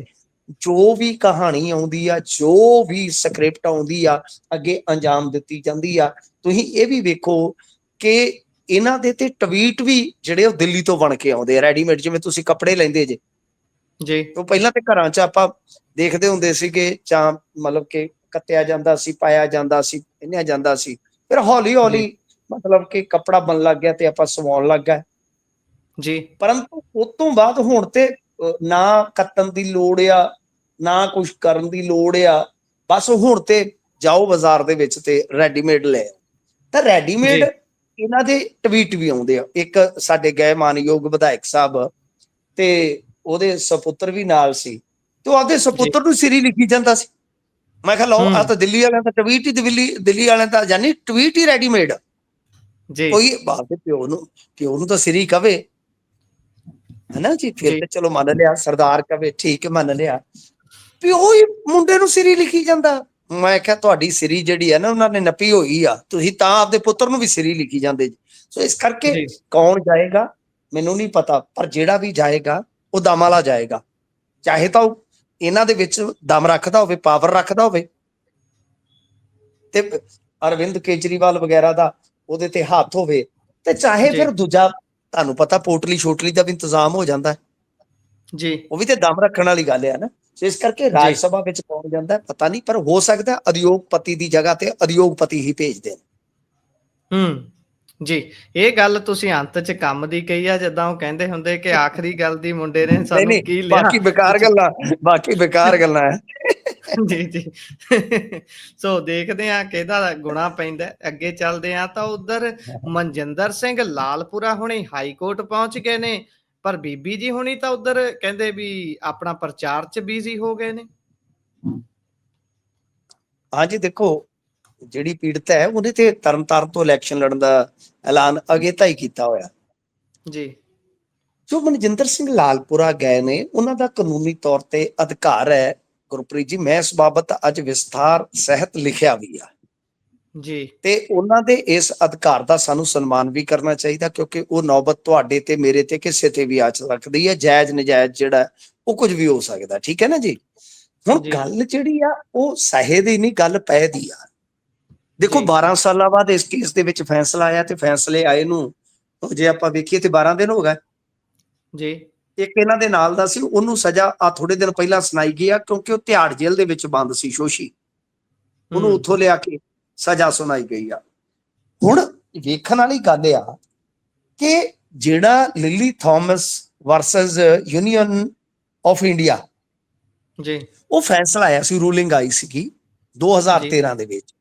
ਜੋ ਵੀ ਕਹਾਣੀ ਆਉਂਦੀ ਆ ਜੋ ਵੀ ਸਕ੍ਰਿਪਟ ਆਉਂਦੀ ਆ ਅੱਗੇ ਅੰਜਾਮ ਦਿੱਤੀ ਜਾਂਦੀ ਆ। ਤੁਸੀਂ ਇਹ ਵੀ ਵੇਖੋ ਕਿ ਇਹਨਾਂ ਦੇ ਤੇ ਟਵੀਟ ਵੀ ਜਿਹੜੇ ਉਹ ਦਿੱਲੀ ਤੋਂ ਬਣ ਕੇ ਆਉਂਦੇ ਆ। ਰੈਡੀਮੇਡ ਜਿਵੇਂ ਤੁਸੀਂ ਕੱਪੜੇ ਲੈਂਦੇ ਜੇ। ਜੀ। ਉਹ ਪਹਿਲਾਂ ਤੇ ਘਰਾਂ 'ਚ ਆਪਾਂ ਦੇਖਦੇ ਹੁੰਦੇ ਸੀਗੇ ਜਾਂ ਮਤਲਬ ਕਿ ਕੱਤਿਆ ਜਾਂਦਾ ਸੀ ਪਾਇਆ ਜਾਂਦਾ ਸੀ ਪਿੰਨਿਆ ਜਾਂਦਾ ਸੀ। ਫਿਰ ਹੌਲੀ ਹੌਲੀ ਮਤਲਬ ਕਿ ਕੱਪੜਾ ਬਣ ਲੱਗ ਗਿਆ ਤੇ ਆਪਾਂ ਸਵਾਉਣ ਲੱਗ ਗਏ। ਜੀ। ਪਰੰਤੂ ਉਸ ਤੋਂ ਬਾਅਦ ਹੁਣ ਤੇ ਨਾ ਕੱਤਣ ਦੀ ਲੋੜ ਆ ਨਾ ਕੁਝ ਕਰਨ ਦੀ ਲੋੜ ਆ ਬਸ ਹੁਣ ਤੇ ਜਾਓ ਬਾਜ਼ਾਰ ਦੇ ਵਿੱਚ ਤੇ ਰੈਡੀਮੇਡ ਲੈ। ਤਾਂ ਰੈਡੀਮੇਡ। ਇਹਨਾਂ ਦੇ ਟਵੀਟ ਵੀ ਆਉਂਦੇ ਆ। ਇੱਕ ਸਾਡੇ ਗਏ ਮਾਨਯੋਗ ਵਿਧਾਇਕ ਸਾਹਿਬ ਤੇ ਉਹਦੇ ਸੁਪੁੱਤਰ ਵੀ ਨਾਲ ਸੀ ਤੇ ਉਹ ਆਪਦੇ ਸੁਪੁੱਤਰ ਨੂੰ ਸਿਰੀ ਲਿਖੀ ਜਾਂਦਾ ਸੀ। ਮੈਂ ਕਿਹਾ ਲਓ। ਆ ਤਾਂ ਦਿੱਲੀ ਵਾਲਿਆਂ ਦਾ ਟਵੀਟ ਹੀ ਦਿੱਲੀ ਦਿੱਲੀ ਵਾਲਿਆਂ ਦਾ ਯਾਨੀ ਟਵੀਟ ਹੀ ਰੈਡੀਮੇਡ ਜੀ। ਕੋਈ ਬਾਪ ਦੇ ਪਿਓ ਨੂੰ ਪਿਓ ਨੂੰ ਤਾਂ ਸਿਰੀ ਕਵੇ। ਹਨਾ ਜੀ? ਫਿਰ ਚਲੋ ਮੰਨ ਲਿਆ ਸਰਦਾਰ ਕਵੇ ਠੀਕ ਮੰਨ ਲਿਆ। ਪਿਓ ਹੀ ਮੁੰਡੇ ਨੂੰ ਸਿਰੀ ਲਿਖੀ ਜਾਂਦਾ। ਮੈਂ ਕਿਹਾ ਤੁਹਾਡੀ ਸਿਰੀ ਜਿਹੜੀ ਹੈ ਨਾ ਉਹਨਾਂ ਨੇ ਨੱਪੀ ਹੋਈ ਆ। ਤੁਸੀਂ ਤਾਂ ਆਪਦੇ ਪੁੱਤਰ ਨੂੰ ਵੀ ਸਿਰੀ ਲਿਖੀ ਜਾਂਦੇ ਜੀ। ਸੋ ਇਸ ਕਰਕੇ ਕੌਣ ਜਾਏਗਾ ਮੈਨੂੰ ਨਹੀਂ ਪਤਾ। ਪਰ ਜਿਹੜਾ ਵੀ ਜਾਏਗਾ ਉਹ ਦਮ ਵਾਲਾ ਜਾਏਗਾ। ਚਾਹੇ ਤਾਂ ਉਹ ਇਹਨਾਂ ਦੇ ਵਿੱਚ ਦਮ ਰੱਖਦਾ ਹੋਵੇ ਪਾਵਰ ਰੱਖਦਾ ਹੋਵੇ। ਤੇ ਅਰਵਿੰਦ ਕੇਜਰੀਵਾਲ ਵਗੈਰਾ ਦਾ ਉਹਦੇ ਤੇ ਹੱਥ ਹੋਵੇ। ਤੇ ਚਾਹੇ। ਫਿਰ ਦੂਜਾ ਤੁਹਾਨੂੰ ਪਤਾ ਪੋਟਲੀ ਛੋਟਲੀ ਦਾ ਵੀ ਇੰਤਜ਼ਾਮ ਹੋ ਜਾਂਦਾ ਹੈ। ਜੀ। ਉਹ ਵੀ ਤੇ ਦਮ ਰੱਖਣ ਵਾਲੀ ਗੱਲ ਹੈ ਨਾ। ਇਸ ਕਰਕੇ ਰਾਜ ਸਭਾ ਵਿੱਚ ਕੌਣ ਜਾਂਦਾ ਪਤਾ ਨਹੀਂ ਪਰ ਹੋ ਸਕਦਾ ਉਦਯੋਗਪਤੀ ਦੀ ਜਗ੍ਹਾ ਤੇ ਉਦਯੋਗਪਤੀ ਹੀ ਭੇਜ ਦੇਣ। ਹੂੰ ਜੀ। ਇਹ ਗੱਲ ਤੁਸੀਂ ਅੰਤ ਚ ਕੰਮ ਦੀ ਕਹੀ ਆ ਜਿੱਦਾਂ ਉਹ ਕਹਿੰਦੇ ਹੁੰਦੇ ਕਿ ਆਖਰੀ ਗੱਲ ਦੀ ਮੁੰਡੇ ਨੇ ਸਾਨੂੰ ਕੀ ਲਿਆ? ਬਾਕੀ ਬੇਕਾਰ ਗੱਲਾਂ ਬਾਕੀ ਬੇਕਾਰ ਗੱਲਾਂ ਹੈ। ਜੀ ਜੀ। ਸੋ ਦੇਖਦੇ ਆ ਕਿਹਦਾ ਗੁਣਾ ਪੈਂਦਾ। ਅੱਗੇ ਚੱਲਦੇ ਆ ਤਾਂ ਉਧਰ ਮਨਜਿੰਦਰ ਸਿੰਘ ਲਾਲਪੁਰਾ ਹੁਣੇ ਹਾਈ ਕੋਰਟ ਪਹੁੰਚ ਗਏ ਨੇ। ਪਰ ਬੀਬੀ ਜੀ ਹੁਣੀ ਤਾਂ ਉਧਰ ਕਹਿੰਦੇ ਵੀ ਆਪਣਾ ਪ੍ਰਚਾਰ ਚ ਬਿਜ਼ੀ ਹੋ ਗਏ ਨੇ। ਹਾਂਜੀ ਦੇਖੋ ਜਿਹੜੀ ਪੀੜਤ ਹੈ ਉਹਨੇ ਤੇ ਤਰਨਤਾਰਨ ਤੋਂ ਇਲੈਕਸ਼ਨ ਲੜਨ ਦਾ ਐਲਾਨ ਅਗੇਤਾ ਹੀ ਕੀਤਾ ਹੋਇਆ। ਜੀ। ਜੋ ਮਨਜਿੰਦਰ ਸਿੰਘ ਲਾਲਪੁਰਾ ਗਏ ਨੇ ਉਹਨਾਂ ਦਾ ਕਾਨੂੰਨੀ ਤੌਰ ਤੇ ਅਧਿਕਾਰ ਹੈ। ਗੁਰਪ੍ਰੀਤ ਜੀ ਮੈਂ ਇਸ ਬਾਬਤ ਅੱਜ ਵਿਸਥਾਰ ਸਹਿਤ ਲਿਖਿਆ ਵੀ ਆ। ਜੀ। ਤੇ ਉਹਨਾਂ ਦੇ ਇਸ ਅਧਿਕਾਰ ਦਾ ਸਾਨੂੰ ਸਨਮਾਨ ਵੀ ਕਰਨਾ ਚਾਹੀਦਾ ਕਿਉਂਕਿ ਉਹ ਨੌਬਤ ਤੁਹਾਡੇ ਤੇ ਮੇਰੇ ਤੇ ਕਿਸੇ ਤੇ ਵੀ ਆ ਸਕਦੀ ਹੈ। ਜਾਇਜ਼ ਨਜਾਇਜ਼ ਜਿਹੜਾ ਉਹ ਕੁਝ ਵੀ ਹੋ ਸਕਦਾ ਠੀਕ ਹੈ ਨਾ ਜੀ? ਹੁਣ। ਗੱਲ ਜਿਹੜੀ ਆ ਉਹ ਸਹੇ ਦੀ ਨਹੀਂ ਗੱਲ ਪੈ ਦੀ ਆ। ਦੇਖੋ ਜੀ। 12 ਸਾਲਾਂ ਬਾਅਦ ਇਸ ਕੇਸ ਦੇ ਵਿੱਚ ਫੈਸਲਾ ਆਇਆ ਤੇ ਫੈਸਲੇ ਆਏ ਨੂੰ ਜੇ ਆਪਾਂ ਵੇਖੀਏ ਤੇ 12 ਦਿਨ ਹੋ ਗਏ। ਜੀ। ਇੱਕ ਇਹਨਾਂ ਦੇ ਨਾਲ ਦਾ ਸੀ ਉਹਨੂੰ ਸਜ਼ਾ ਆ ਥੋੜੇ ਦਿਨ ਪਹਿਲਾਂ ਸੁਣਾਈ ਗਈ ਆ ਕਿਉਂਕਿ ਉਹ ਤਿਹਾੜ ਜੇਲ੍ਹ ਦੇ ਵਿੱਚ ਬੰਦ ਸੀ ਸ਼ੋਸ਼ੀ। ਉਹਨੂੰ ਉੱਥੋਂ ਲਿਆ ਕੇ ਸਜ਼ਾ ਸੁਣਾਈ ਗਈ ਆ। ਹੁਣ ਵੇਖਣ ਵਾਲੀ ਗੱਲ ਆ ਕਿ ਜਿਹੜਾ Lily Thomas versus Union of India ਜੀ। ਉਹ ਫੈਸਲਾ ਆਇਆ ਸੀ ਰੂਲਿੰਗ ਆਈ ਸੀਗੀ 2013 ਦੇ ਵਿੱਚ।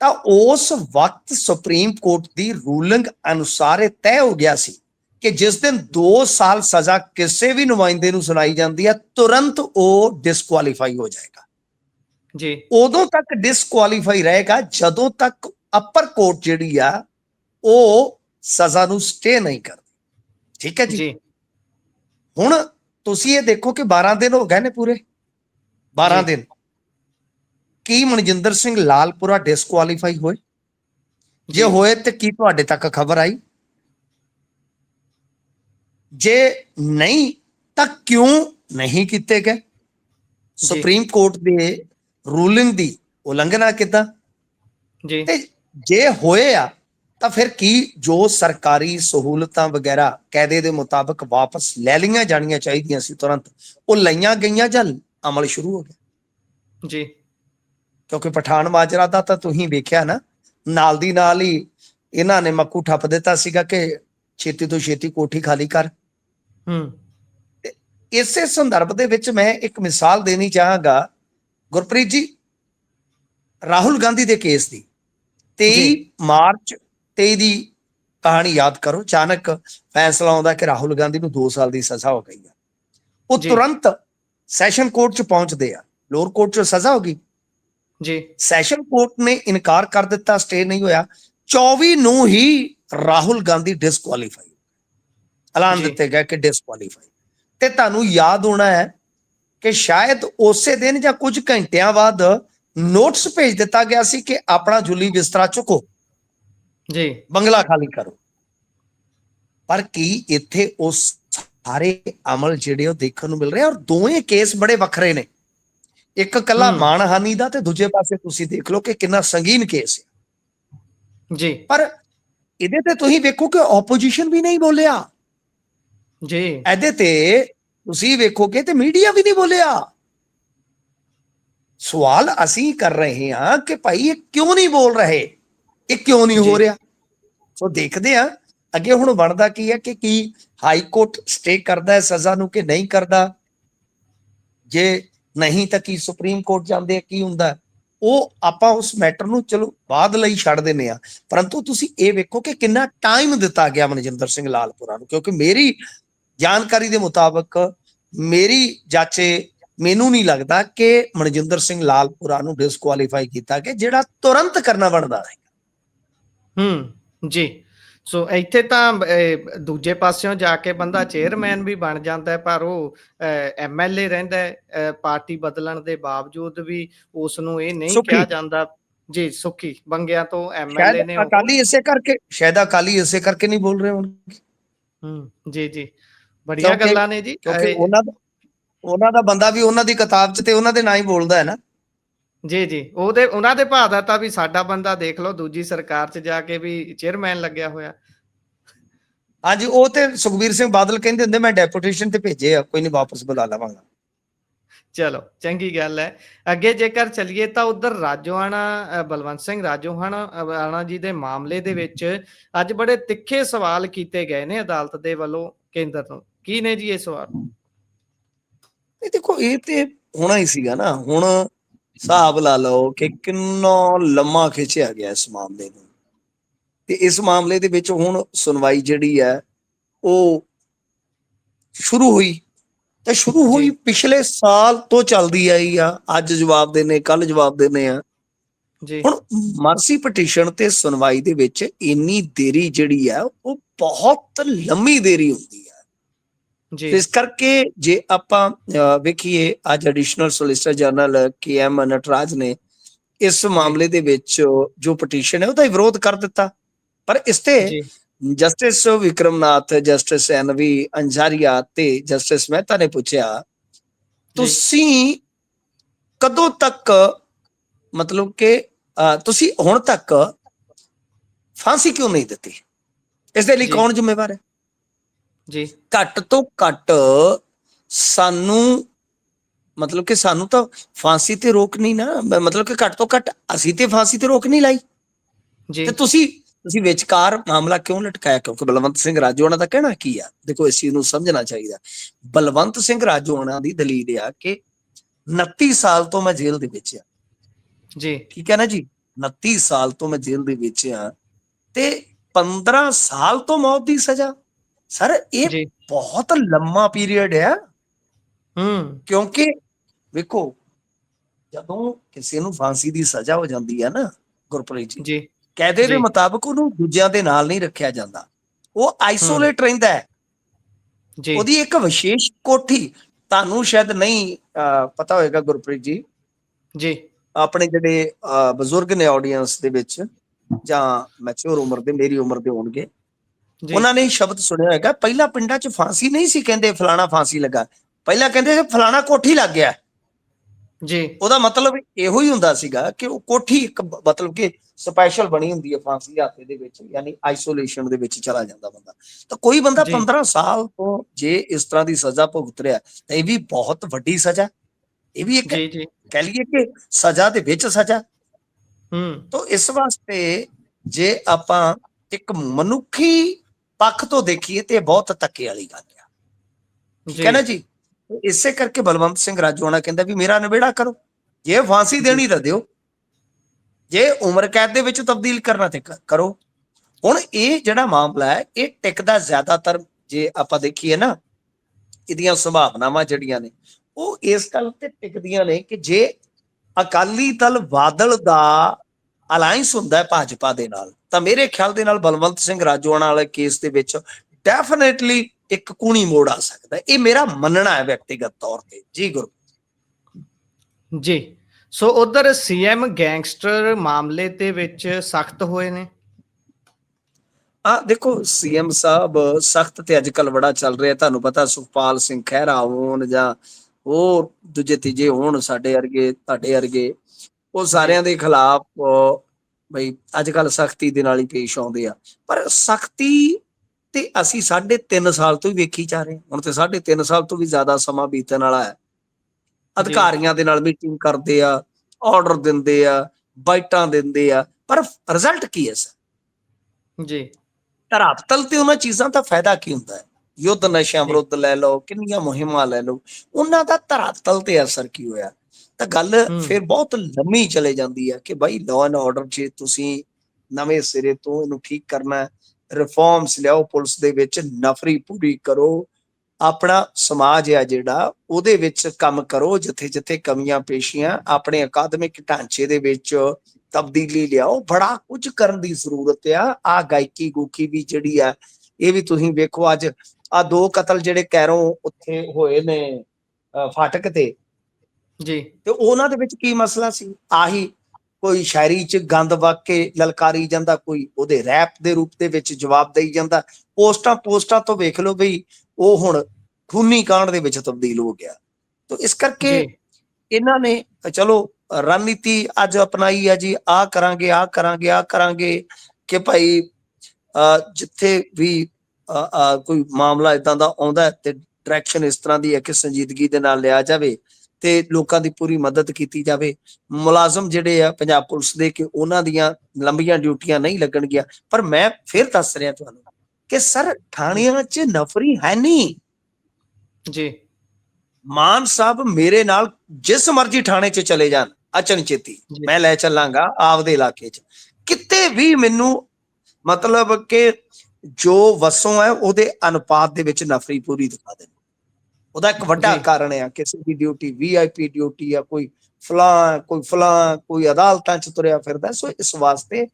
ਤਾਂ ਉਸ ਵਕਤ ਸੁਪਰੀਮ ਕੋਰਟ ਦੀ ਰੂਲਿੰਗ ਅਨੁਸਾਰ ਇਹ ਤੈਅ ਹੋ ਗਿਆ ਸੀ ਕਿ ਜਿਸ ਦਿਨ 2 ਸਾਲ ਸਜ਼ਾ ਕਿਸੇ ਵੀ ਨੁਮਾਇੰਦੇ ਨੂੰ ਸੁਣਾਈ ਜਾਂਦੀ ਹੈ ਤੁਰੰਤ ਉਹ ਡਿਸਕੁਆਲੀਫਾਈ ਹੋ ਜਾਏਗਾ। ਜੀ। ਉਦੋਂ ਤੱਕ ਡਿਸਕੁਆਲੀਫਾਈ ਰਹੇਗਾ ਜਦੋਂ ਤੱਕ ਅਪਰ ਕੋਰਟ ਜਿਹੜੀ ਆ ਉਹ ਸਜ਼ਾ ਨੂੰ ਸਟੇ ਨਹੀਂ ਕਰਦੀ। ਠੀਕ ਹੈ ਜੀ? ਹੁਣ ਤੁਸੀਂ ਇਹ ਦੇਖੋ ਕਿ 12 ਦਿਨ ਹੋ ਗਏ ਨੇ ਪੂਰੇ। 12 ਜੀ। ਦਿਨ। ਕੀ ਮਨਜਿੰਦਰ ਸਿੰਘ ਲਾਲਪੁਰਾ ਡਿਸਕੁਆਲੀਫਾਈ ਹੋਏ? ਜੀ। ਹੋਏ ਤੇ ਕੀ ਤੁਹਾਡੇ ਤੱਕ ਖਬਰ ਆਈ? ਜੇ ਨਹੀਂ ਤਾਂ ਕਿਉਂ ਨਹੀਂ ਕੀਤੇ ਗਏ? ਸੁਪਰੀਮ ਕੋਰਟ ਦੇ ਰੂਲਿੰਗ ਦੀ ਉਲੰਘਣਾ ਕਿੱਦਾਂ? ਜੀ। ਤੇ ਜੇ ਹੋਏ ਆ ਤਾਂ ਫਿਰ ਕੀ ਜੋ ਸਰਕਾਰੀ ਸਹੂਲਤਾਂ ਵਗੈਰਾ ਕਾਇਦੇ ਦੇ ਮੁਤਾਬਕ ਵਾਪਸ ਲੈ ਲਈਆਂ ਜਾਣੀਆਂ ਚਾਹੀਦੀਆਂ ਸੀ ਤੁਰੰਤ ਉਹ ਲਈਆਂ ਗਈਆਂ ਜਾਂ ਅਮਲ ਸ਼ੁਰੂ ਹੋ ਗਿਆ? ਜੀ। ਕਿਉਂਕਿ ਪਠਾਨ ਮਾਜਰਾ ਦਾ ਤਾਂ ਤੁਸੀਂ ਵੇਖਿਆ ਨਾ ਨਾਲ ਦੀ ਨਾਲ ਹੀ ਇਹਨਾਂ ਨੇ ਮੱਕੂ ਠੱਪ ਦਿੱਤਾ ਸੀਗਾ ਕਿ ਛੇਤੀ ਤੋਂ ਛੇਤੀ ਕੋਠੀ ਖਾਲੀ ਕਰ। ਹੂੰ। ਇਸੇ ਸੰਦਰਭ ਦੇ ਵਿੱਚ ਮੈਂ ਇੱਕ ਮਿਸਾਲ ਦੇਣੀ ਚਾਹਾਂਗਾ ਗੁਰਪ੍ਰੀਤ ਜੀ ਰਾਹੁਲ ਗਾਂਧੀ ਦੇ ਕੇਸ ਦੀ 23 ਜੀ। ਮਾਰਚ 23 ਦੀ ਕਹਾਣੀ ਯਾਦ ਕਰੋ ਅਚਾਨਕ ਫੈਸਲਾ ਆਉਂਦਾ ਕਿ ਰਾਹੁਲ ਗਾਂਧੀ ਨੂੰ 2 ਸਾਲ ਦੀ ਸਜ਼ਾ ਹੋ ਗਈ ਹੈ ਉਹ। ਤੁਰੰਤ ਸੈਸ਼ਨ ਕੋਰਟ 'ਚ ਪਹੁੰਚਦੇ ਆ। ਲੋਅਰ ਕੋਰਟ 'ਚ ਸਜ਼ਾ ਹੋ ਗਈ। ਜੀ। ਸੈਸ਼ਨ ਕੋਰਟ ਨੇ ਇਨਕਾਰ ਕਰ ਦਿੱਤਾ ਸਟੇ ਨਹੀਂ ਹੋਇਆ। 24 ਨੂੰ ਹੀ ਰਾਹੁਲ ਗਾਂਧੀ ਡਿਸਕੁਆਲੀਫਾਈ ਐਲਾਨ। ਦਿੱਤੇ ਗਿਆ ਕਿ ਡਿਸਕੁਆਲੀਫਾਈ ਤੇ ਤੁਹਾਨੂੰ ਯਾਦ ਹੋਣਾ ਹੈ ਕਿ ਸ਼ਾਇਦ ਉਸੇ ਦਿਨ ਜਾਂ ਕੁਝ ਘੰਟਿਆਂ ਬਾਅਦ ਨੋਟਿਸ ਭੇਜ ਦਿੱਤਾ ਗਿਆ ਸੀ ਕਿ ਆਪਣਾ ਜੁਲੀ ਬਿਸਤਰਾ ਚੁੱਕੋ। ਜੀ। ਬੰਗਲਾ ਖਾਲੀ ਕਰੋ। ਪਰ ਕੀ ਇੱਥੇ ਉਸ ਸਾਰੇ ਅਮਲ ਜਿਹੜੇ ਉਹ ਦੇਖਣ ਨੂੰ ਮਿਲ ਰਹੇ ਔਰ ਦੋਵੇਂ ਕੇਸ ਬੜੇ ਵੱਖਰੇ ਨੇ। ਇੱਕ ਕੱਲਾ। ਮਾਨਹਾਨੀ ਦਾ ਤੇ ਦੂਜੇ ਪਾਸੇ ਤੁਸੀਂ ਦੇਖ ਲਓ ਕਿ ਕਿੰਨਾ ਸੰਗੀਨ ਕੇਸ ਹੈ। ਜੀ। ਪਰ ਇਹਦੇ ਤੇ ਤੁਸੀਂ ਵੇਖੋ ਕਿ ਆਪੋਜੀਸ਼ਨ ਵੀ ਨਹੀਂ ਬੋਲਿਆ। ਜੀ। ਇਹਦੇ ਤੇ ਤੁਸੀਂ ਵੇਖੋਗੇ ਤੇ ਮੀਡੀਆ ਵੀ ਨਹੀਂ ਬੋਲਿਆ। ਸਵਾਲ ਅਸੀਂ ਕਰ ਰਹੇ ਹਾਂ ਕਿ ਭਾਈ ਇਹ ਕਿਉਂ ਨਹੀਂ ਬੋਲ ਰਹੇ? ਇਹ ਕਿਉਂ ਨਹੀਂ ਹੋ। ਰਿਹਾ? ਸੋ ਦੇਖਦੇ ਆ ਅੱਗੇ ਹੁਣ ਬਣਦਾ ਕੀ ਹੈ ਕਿ ਕੀ ਹਾਈ ਕੋਰਟ ਸਟੇ ਕਰਦਾ ਹੈ ਸਜ਼ਾ ਨੂੰ ਕਿ ਨਹੀਂ ਕਰਦਾ? ਜੇ ਨਹੀਂ ਤਾਂ ਕੀ ਸੁਪਰੀਮ ਕੋਰਟ ਜਾਂਦੇ ਕੀ ਹੁੰਦਾ? ਹੈ? ਉਹ ਆਪਾਂ ਉਸ ਮੈਟਰ ਨੂੰ ਚਲੋ ਬਾਅਦ ਲਈ ਛੱਡ ਦਿੰਨੇ ਆ ਪਰੰਤੂ ਤੁਸੀਂ ਇਹ ਵੇਖੋ ਕਿ ਕਿੰਨਾ ਟਾਈਮ ਦਿੱਤਾ ਗਿਆ ਮਨਜਿੰਦਰ ਸਿੰਘ ਲਾਲਪੁਰਾ ਨੂੰ ਕਿਉਂਕਿ ਮੇਰੀ ਜਾਣਕਾਰੀ ਦੇ ਮੁਤਾਬਕ ਮੇਰੀ ਜਾਚੇ ਮੈਨੂੰ ਨਹੀਂ ਲੱਗਦਾ ਕਿ ਮਨਜਿੰਦਰ ਸਿੰਘ ਲਾਲਪੁਰਾ ਨੂੰ ਡਿਸਕੁਆਲੀਫਾਈ ਕੀਤਾ ਕਿ ਜਿਹੜਾ ਤੁਰੰਤ ਕਰਨਾ ਬਣਦਾ ਹੈ ਹੂੰ ਜੀ। ਸੋ ਇੱਥੇ ਤਾਂ ਦੂਜੇ ਪਾਸਿਓਂ ਜਾ ਕੇ ਬੰਦਾ ਚੇਅਰਮੈਨ ਵੀ ਬਣ ਜਾਂਦਾ ਹੈ ਪਰ ਉਹ ਐਮਐਲਏ ਰਹਿੰਦਾ ਹੈ ਪਾਰਟੀ ਬਦਲਣ ਦੇ ਬਾਵਜੂਦ ਵੀ ਉਸ ਨੂੰ ਇਹ ਨਹੀਂ। ਕਿਹਾ ਜਾਂਦਾ। ਜੀ ਸੁਖੀ। ਬੰਗਿਆਂ ਤੋਂ ਐਮਐਲਏ ਨੇ ਅਕਾਲੀ ਇਸੇ ਕਰਕੇ ਸ਼ਾਇਦ ਅਕਾਲੀ ਇਸੇ ਕਰਕੇ ਨਹੀਂ ਬੋਲ ਰਹੇ ਹੁਣ ਹੂੰ ਜੀ ਜੀ। ਬੜੀਆਂ ਗੱਲਾਂ ਨੇ ਜੀ ਕਿਉਂਕਿ ਉਹਨਾਂ ਦਾ ਉਹਨਾਂ ਦਾ ਬੰਦਾ ਵੀ ਉਹਨਾਂ ਦੀ ਕਿਤਾਬ 'ਚ ਤੇ ਉਹਨਾਂ ਦੇ ਨਾਂ ਹੀ ਬੋਲਦਾ ਹੈ ਨਾ। ਜੀ ਜੀ। ਉਹਦੇ ਉਹਨਾਂ ਦੇ ਭਾਅ ਦਾ ਤਾਂ ਵੀ ਸਾਡਾ ਬੰਦਾ ਦੇਖ ਲਓ ਦੂਜੀ ਸਰਕਾਰ 'ਚ ਜਾ ਕੇ ਵੀ ਚੇਅਰਮੈਨ ਲੱਗਿਆ ਹੋਇਆ। ਹਾਂਜੀ ਉਹ ਤੇ ਸੁਖਬੀਰ ਸਿੰਘ ਬਾਦਲ ਕਹਿੰਦੇ ਹੁੰਦੇ ਮੈਂ ਡੈਪੂਟੇਸ਼ਨ ਤੇ ਭੇਜੇ ਆ ਕੋਈ ਨਹੀਂ ਵਾਪਸ ਬੁਲਾ ਲਵਾਂਗਾ। ਚਲੋ ਚੰਗੀ ਗੱਲ ਹੈ। ਅੱਗੇ ਜੇਕਰ ਚੱਲੀਏ ਤਾਂ ਉਧਰ ਰਾਜੋਆਣਾ ਬਲਵੰਤ ਸਿੰਘ ਰਾਜੋਆਣਾ ਅ, ਆਣਾ ਜੀ ਦੇ ਮਾਮਲੇ ਦੇ ਵਿੱਚ ਅੱਜ ਬੜੇ ਤਿੱਖੇ ਸਵਾਲ ਕੀਤੇ ਗਏ ਨੇ ਅਦਾਲਤ ਦੇ ਵੱਲੋਂ ਕੇਂਦਰ ਤੋਂ ਕੀ ਨੇ ਜੀ ਇਹ ਸਵਾਲ? ਇਹ ਦੇਖੋ ਇਹ ਤੇ ਹੋਣਾ ਹੀ ਸੀਗਾ ਨਾ। ਹੁਣ ਹਿਸਾਬ ਲਾ ਲਓ ਕਿ ਕਿੰਨਾ ਲੰਮਾ ਖਿੱਚਿਆ ਗਿਆ ਇਸ ਮਾਮਲੇ ਨੂੰ। ਤੇ ਇਸ ਮਾਮਲੇ ਦੇ ਵਿੱਚ ਹੁਣ ਸੁਣਵਾਈ ਜਿਹੜੀ ਹੈ ਉਹ ਸ਼ੁਰੂ ਹੋਈ। ਤੇ ਸ਼ੁਰੂ ਹੋਈ। ਪਿਛਲੇ ਸਾਲ ਤੋਂ ਚੱਲਦੀ ਆਈ ਆ। ਅੱਜ ਜਵਾਬ ਦੇਣੇ ਕੱਲ ਜਵਾਬ ਦੇਣੇ ਆ। ਜੀ। ਹੁਣ ਮਰਸੀ ਪਟੀਸ਼ਨ ਤੇ ਸੁਣਵਾਈ ਦੇ ਵਿੱਚ ਇੰਨੀ ਦੇਰੀ ਜਿਹੜੀ ਹੈ ਉਹ ਬਹੁਤ ਲੰਮੀ ਦੇਰੀ ਹੁੰਦੀ ਜੀ। ਇਸ ਕਰਕੇ ਜੇ ਆਪਾਂ ਵੇਖੀਏ ਅੱਜ additional solicitor general K M Nataraj ਨੇ ਇਸ ਮਾਮਲੇ ਦੇ ਵਿੱਚ ਜੋ ਪਟੀਸ਼ਨ ਹੈ ਉਹਦਾ ਵਿਰੋਧ ਕਰ ਦਿੱਤਾ। ਪਰ ਇਸ ਤੇ ਜਸਟਿਸ ਵਿਕਰਮਨਾਥ ਜਸਟਿਸ ਐਨਵੀ ਅੰਜਾਰੀਆ ਤੇ ਜਸਟਿਸ ਮਹਿਤਾ ਨੇ ਪੁੱਛਿਆ ਤੁਸੀਂ ਕਦੋਂ ਤੱਕ ਮਤਲਬ ਕਿ ਤੁਸੀਂ ਹੁਣ ਤੱਕ ਫਾਂਸੀ ਕਿਉਂ ਨਹੀਂ ਦਿੱਤੀ? ਇਸ ਦੇ ਲਈ। ਕੌਣ ਜ਼ਿੰਮੇਵਾਰ ਹੈ? ਜੀ। ਘੱਟ ਤੋਂ ਘੱਟ ਸਾਨੂੰ ਮਤਲਬ ਕਿ ਸਾਨੂੰ ਤਾਂ ਫਾਂਸੀ ਤੇ ਰੋਕ ਨਹੀਂ ਨਾ ਮਤਲਬ ਕਿ ਘੱਟ ਤੋਂ ਘੱਟ ਅਸੀਂ ਤੇ ਫਾਂਸੀ ਤੇ ਰੋਕ ਨਹੀਂ ਲਾਈ। ਜੀ। ਤੇ ਤੁਸੀਂ ਤੁਸੀਂ ਵਿਚਕਾਰ ਮਾਮਲਾ ਕਿਉਂ ਲਟਕਾਇਆ? ਕਿਉਂਕਿ ਬਲਵੰਤ ਸਿੰਘ ਰਾਜੋਆਣਾ ਦਾ ਕਹਿਣਾ ਕੀ ਆ? ਦੇਖੋ ਇਸ ਚੀਜ਼ ਨੂੰ ਸਮਝਣਾ ਚਾਹੀਦਾ। ਬਲਵੰਤ ਸਿੰਘ ਰਾਜੋਆਣਾ ਦੀ ਦਲੀਲ ਆ ਕਿ 29 ਸਾਲ ਤੋਂ ਮੈਂ ਜੇਲ੍ਹ ਦੇ ਵਿੱਚ ਆ। ਜੀ। ਠੀਕ ਹੈ ਨਾ ਜੀ? 29 ਸਾਲ ਤੋਂ ਮੈਂ ਜੇਲ੍ਹ ਦੇ ਵਿੱਚ ਆ ਤੇ 15 ਸਾਲ ਤੋਂ ਮੌਤ ਦੀ ਸਜ਼ਾ। ਸਰ ਇਹ ਬਹੁਤ ਲੰਮਾ ਪੀਰੀਅਡ ਹੈ। ਹੂੰ। ਕਿਉਂਕਿ ਵੇਖੋ ਜਦੋਂ ਕਿਸੇ ਨੂੰ ਫਾਂਸੀ ਦੀ ਸਜ਼ਾ ਹੋ ਜਾਂਦੀ ਹੈ ਨਾ ਗੁਰਪ੍ਰੀਤ ਜੀ ਜੀ। ਕਾਇਦੇ ਦੇ। ਮੁਤਾਬਕ ਉਹਨੂੰ ਦੂਜਿਆਂ ਦੇ ਨਾਲ ਨਹੀਂ ਰੱਖਿਆ ਜਾਂਦਾ। ਉਹ ਆਈਸੋਲੇਟ ਰਹਿੰਦਾ ਹੈ। ਜੀ। ਉਹਦੀ ਇੱਕ ਵਿਸ਼ੇਸ਼ ਕੋਠੀ ਤੁਹਾਨੂੰ ਸ਼ਾਇਦ ਨਹੀਂ ਪਤਾ ਹੋਏਗਾ ਗੁਰਪ੍ਰੀਤ ਜੀ। ਜੀ। ਆਪਣੇ ਜਿਹੜੇ ਬਜ਼ੁਰਗ ਨੇ ਆਡੀਅנס ਦੇ ਵਿੱਚ ਜਾਂ ਮੈਚੁਰ ਉਮਰ ਦੇ ਮੇਰੀ ਉਮਰ ਦੇ ਹੋਣਗੇ। ਉਹਨਾਂ ਨੇ ਸ਼ਬਦ ਸੁਣਿਆ ਹੋਏਗਾ ਪਹਿਲਾਂ ਪਿੰਡਾਂ 'ਚ ਫਾਂਸੀ ਨਹੀਂ ਸੀ ਕਹਿੰਦੇ ਫਲਾਣਾ ਫਾਂਸੀ ਲੱਗਾ। ਪਹਿਲਾਂ ਕਹਿੰਦੇ ਸੀ ਫਲਾਣਾ ਕੋਠੀ ਲੱਗ ਗਿਆ। ਜੀ। ਉਹਦਾ ਮਤਲਬ ਇਹੋ ਹੀ ਹੁੰਦਾ ਸੀਗਾ ਕਿ ਉਹ ਕੋਠੀ ਇੱਕ ਮਤਲਬ ਕਿ ਸਪੈਸ਼ਲ ਬਣੀ ਹੁੰਦੀ ਹੈ ਫਾਂਸੀ ਹਾਤੇ ਦੇ ਵਿੱਚ ਯਾਨੀ ਆਈਸੋਲੇਸ਼ਨ ਦੇ ਵਿੱਚ ਚਲਾ ਜਾਂਦਾ ਬੰਦਾ। ਤਾਂ ਕੋਈ ਬੰਦਾ ਜੀ। 15 ਸਾਲ ਤੋਂ ਜੇ ਇਸ ਤਰ੍ਹਾਂ ਦੀ ਸਜ਼ਾ ਭੁਗਤ ਰਿਹਾ ਤਾਂ ਇਹ ਵੀ ਬਹੁਤ ਵੱਡੀ ਸਜ਼ਾ। ਇਹ ਵੀ ਇੱਕ ਜੀ ਜੀ। ਕਹਿ ਲਈਏ ਕਿ ਸਜ਼ਾ ਦੇ ਵਿੱਚ ਸਜ਼ਾ। ਹੂੰ। ਤਾਂ ਇਸ ਵਾਸਤੇ ਜੇ ਆਪਾਂ ਇੱਕ ਮਨੁੱਖੀ ਪੱਖ ਤੋਂ ਦੇਖੀਏ ਤੇ ਬਹੁਤ ਧੱਕੇ ਵਾਲੀ ਗੱਲ ਆ। ਠੀਕ ਹੈ ਨਾ ਜੀ। ਇਸੇ ਕਰਕੇ ਬਲਵੰਤ ਸਿੰਘ ਰਾਜੋਆਣਾ ਕਹਿੰਦਾ ਵੀ ਮੇਰਾ ਨਿਬੇੜਾ ਕਰੋ। ਜੇ ਫਾਂਸੀ ਦੇਣੀ ਤਾਂ ਦਿਓ। ਜੇ ਉਮਰ ਕੈਦ ਦੇ ਵਿੱਚ ਤਬਦੀਲ ਕਰਨਾ ਤੇ ਕਰੋ। ਹੁਣ ਇਹ ਜਿਹੜਾ ਮਾਮਲਾ ਹੈ ਇਹ ਟਿਕਦਾ ਜ਼ਿਆਦਾਤਰ ਜੇ ਆਪਾਂ ਦੇਖੀਏ ਨਾ ਇਹਦੀਆਂ ਸੰਭਾਵਨਾਵਾਂ ਜਿਹੜੀਆਂ ਨੇ ਉਹ ਇਸ ਗੱਲ ਤੇ ਟਿਕਦੀਆਂ ਨੇ ਕਿ ਜੇ ਅਕਾਲੀ ਦਲ ਬਾਦਲ ਦਾ ਅਲਾਈਅੰਸ ਹੁੰਦਾ ਹੈ ਭਾਜਪਾ ਦੇ ਨਾਲ। ਤਾਂ ਮੇਰੇ ਖਿਆਲ ਦੇ ਨਾਲ ਬਲਵੰਤ ਸਿੰਘ ਰਾਜੋਆਣਾ ਵਾਲੇ ਕੇਸ ਦੇ ਵਿੱਚ ਡੈਫੀਨਿਟਲੀ ਇੱਕ ਕੂਣੀ ਮੋੜ ਆ ਸਕਦਾ। ਇਹ ਮੇਰਾ ਮੰਨਣਾ ਹੈ ਵਿਅਕਤੀਗਤ ਤੌਰ ਤੇ। ਜੀ ਗੁਰੂ। ਜੀ। ਸੋ ਉਧਰ ਸੀਐਮ ਗੈਂਗਸਟਰ ਮਾਮਲੇ ਦੇ ਵਿੱਚ ਸਖਤ ਹੋਏ ਨੇ। ਆ ਦੇਖੋ ਸੀਐਮ ਸਾਹਿਬ ਸਖਤ ਤੇ ਅੱਜ ਕੱਲ ਬੜਾ ਚੱਲ ਰਿਹਾ। ਤੁਹਾਨੂੰ ਪਤਾ ਸੁਖਪਾਲ ਸਿੰਘ ਖਹਿਰਾ ਹੋਣ ਜਾਂ ਹੋਰ ਦੂਜੇ ਤੀਜੇ ਹੋਣ ਸਾਡੇ ਵਰਗੇ ਤੁਹਾਡੇ ਵਰਗੇ ਉਹ ਸਾਰਿਆਂ ਦੇ ਖਿਲਾਫ ਬਈ ਅੱਜ ਕੱਲ ਸਖਤੀ ਦੇ ਨਾਲ ਹੀ ਪੇਸ਼ ਆਉਂਦੇ ਆ। ਪਰ ਸਖਤੀ ਤੇ ਅਸੀਂ ਸਾਢੇ 3 ਸਾਲ ਤੋਂ ਹੀ ਵੇਖੀ ਜਾ ਰਹੇ। ਹੁਣ ਤੇ ਸਾਢੇ 3 ਸਾਲ ਤੋਂ ਵੀ ਜ਼ਿਆਦਾ ਸਮਾਂ ਬੀਤਣ ਵਾਲਾ ਹੈ। ਅਧਿਕਾਰੀਆਂ ਦੇ ਨਾਲ ਮੀਟਿੰਗ ਕਰਦੇ ਆ ਆਰਡਰ ਦਿੰਦੇ ਆ ਬਾਈਟਾਂ ਦਿੰਦੇ ਆ। ਪਰ ਰਿਜ਼ਲਟ ਕੀ ਹੈ ਸਰ? ਜੀ। ਧਰਾਤਲ ਤੇ ਉਹਨਾਂ ਚੀਜ਼ਾਂ ਦਾ ਫਾਇਦਾ ਕੀ ਹੁੰਦਾ ਹੈ? ਯੁੱਧ ਨਸ਼ਿਆਂ ਵਿਰੁੱਧ ਲੈ ਲਓ ਕਿੰਨੀਆਂ ਮੁਹਿੰਮਾਂ ਲੈ ਲਓ। ਉਹਨਾਂ ਦਾ ਧਰਾਤਲ ਤੇ ਅਸਰ ਕੀ ਹੋਇਆ? ਤਾਂ ਗੱਲ। ਫਿਰ ਬਹੁਤ ਲੰਮੀ ਚਲੇ ਜਾਂਦੀ ਹੈ ਕਿ ਭਾਈ ਲਾਅ ਐਂਡ ਆਰਡਰ ਜੇ ਤੁਸੀਂ ਨਵੇਂ ਸਿਰੇ ਤੋਂ ਇਹਨੂੰ ਠੀਕ ਕਰਨਾ ਰਿਫਾਰਮਸ ਲਿਆਓ ਪੁਲਿਸ ਦੇ ਵਿੱਚ ਨਫਰੀ ਪੂਰੀ ਕਰੋ ਆਪਣਾ ਸਮਾਜ ਹੈ ਜਿਹੜਾ ਉਹਦੇ ਵਿੱਚ ਕੰਮ ਕਰੋ ਜਿੱਥੇ ਜਿੱਥੇ ਕਮੀਆਂ ਪੇਸ਼ੀਆਂ ਆਪਣੇ ਅਕਾਦਮਿਕ ਢਾਂਚੇ ਦੇ ਵਿੱਚ ਤਬਦੀਲੀ ਲਿਆਓ ਬੜਾ ਕੁਝ ਕਰਨ ਦੀ ਜ਼ਰੂਰਤ ਆ ਆ ਗਾਇਕੀ ਗੂਕੀ ਵੀ ਜਿਹੜੀ ਆ ਇਹ ਵੀ ਤੁਸੀਂ ਵੇਖੋ ਅੱਜ ਆ ਦੋ ਕਤਲ ਜਿਹੜੇ ਕੈਰੋਂ ਉੱਥੇ ਹੋਏ ਨੇ ਫਾਟਕ ਤੇ ਜੀ। ਤੇ ਉਹਨਾਂ ਦੇ ਵਿੱਚ ਕੀ ਮਸਲਾ ਸੀ? ਆਹੀ ਕੋਈ ਸ਼ਾਇਰੀ ਚ ਗੰਦ ਵਗ ਕੇ ਲਲਕਾਰੀ ਜਾਂਦਾ ਕੋਈ ਉਹਦੇ ਰੈਪ ਦੇ ਰੂਪ ਦੇ ਵਿੱਚ ਜਵਾਬ ਦੇਈ ਜਾਂਦਾ। ਪੋਸਟਾਂ ਪੋਸਟਾਂ ਤੋਂ ਵੇਖ ਲਓ ਬਈ ਉਹ ਹੁਣ ਖੂਨੀ ਕਾਂਡ ਦੇ ਵਿੱਚ ਤਬਦੀਲ ਹੋ ਗਿਆ। ਤਾਂ ਇਸ ਕਰਕੇ ਇਹਨਾਂ ਨੇ ਚਲੋ ਰਣਨੀਤੀ ਅੱਜ ਅਪਣਾਈ ਹੈ ਜੀ ਆ ਕਰਾਂਗੇ ਆ ਕਰਾਂਗੇ ਆ ਕਰਾਂਗੇ ਕਿ ਭਾਈ ਜਿੱਥੇ ਵੀ ਕੋਈ ਮਾਮਲਾ ਇਦਾਂ ਦਾ ਆਉਂਦਾ ਤੇ ਡਾਇਰੈਕਸ਼ਨ ਇਸ ਤਰ੍ਹਾਂ ਦੀ ਹੈ ਕਿ ਸੰਜੀਦਗੀ ਦੇ ਨਾਲ ਲਿਆ ਜਾਵੇ ਤੇ ਲੋਕਾਂ ਦੀ ਪੂਰੀ ਮਦਦ ਕੀਤੀ ਜਾਵੇ। ਮੁਲਾਜ਼ਮ ਜਿਹੜੇ ਆ ਪੰਜਾਬ ਪੁਲਿਸ ਦੇ ਕਿ ਉਹਨਾਂ ਦੀਆਂ ਲੰਬੀਆਂ ਡਿਊਟੀਆਂ ਨਹੀਂ ਲੱਗਣਗੀਆਂ। ਪਰ ਮੈਂ ਫਿਰ ਦੱਸ ਰਿਹਾ ਤੁਹਾਨੂੰ ਕਿ ਸਰ ਥਾਣਿਆਂ 'ਚ ਨਫਰੀ ਹੈ ਨਹੀਂ। ਜੀ। ਮਾਨ ਸਾਹਿਬ ਮੇਰੇ ਨਾਲ ਜਿਸ ਮਰਜ਼ੀ ਥਾਣੇ 'ਚ ਚਲੇ ਜਾਣ ਅਚਨਚੇਤੀ। ਮੈਂ ਲੈ ਚੱਲਾਂਗਾ ਆਪਦੇ ਇਲਾਕੇ 'ਚ। ਕਿਤੇ ਵੀ ਮੈਨੂੰ ਮਤਲਬ ਕਿ ਜੋ ਵਸੋਂ ਹੈ ਉਹਦੇ ਅਨੁਪਾਤ ਦੇ ਵਿੱਚ ਨਫਰੀ ਪੂਰੀ ਦਿਖਾ ਦੇਣ। ਉਹਦਾ ਇੱਕ ਵੱਡਾ। ਕਾਰਨ ਹੈ ਕਿਸੇ ਦੀ ਡਿਊਟੀ ਵੀਆਈਪੀ ਡਿਊਟੀ ਆ ਕੋਈ ਫਲਾਂ ਕੋਈ ਫਲਾਂ ਕੋਈ ਅਦਾਲਤਾਂ 'ਚ ਤੁਰਿਆ ਫਿਰਦਾ ਸੋ ਇਸ ਵਾਸਤੇ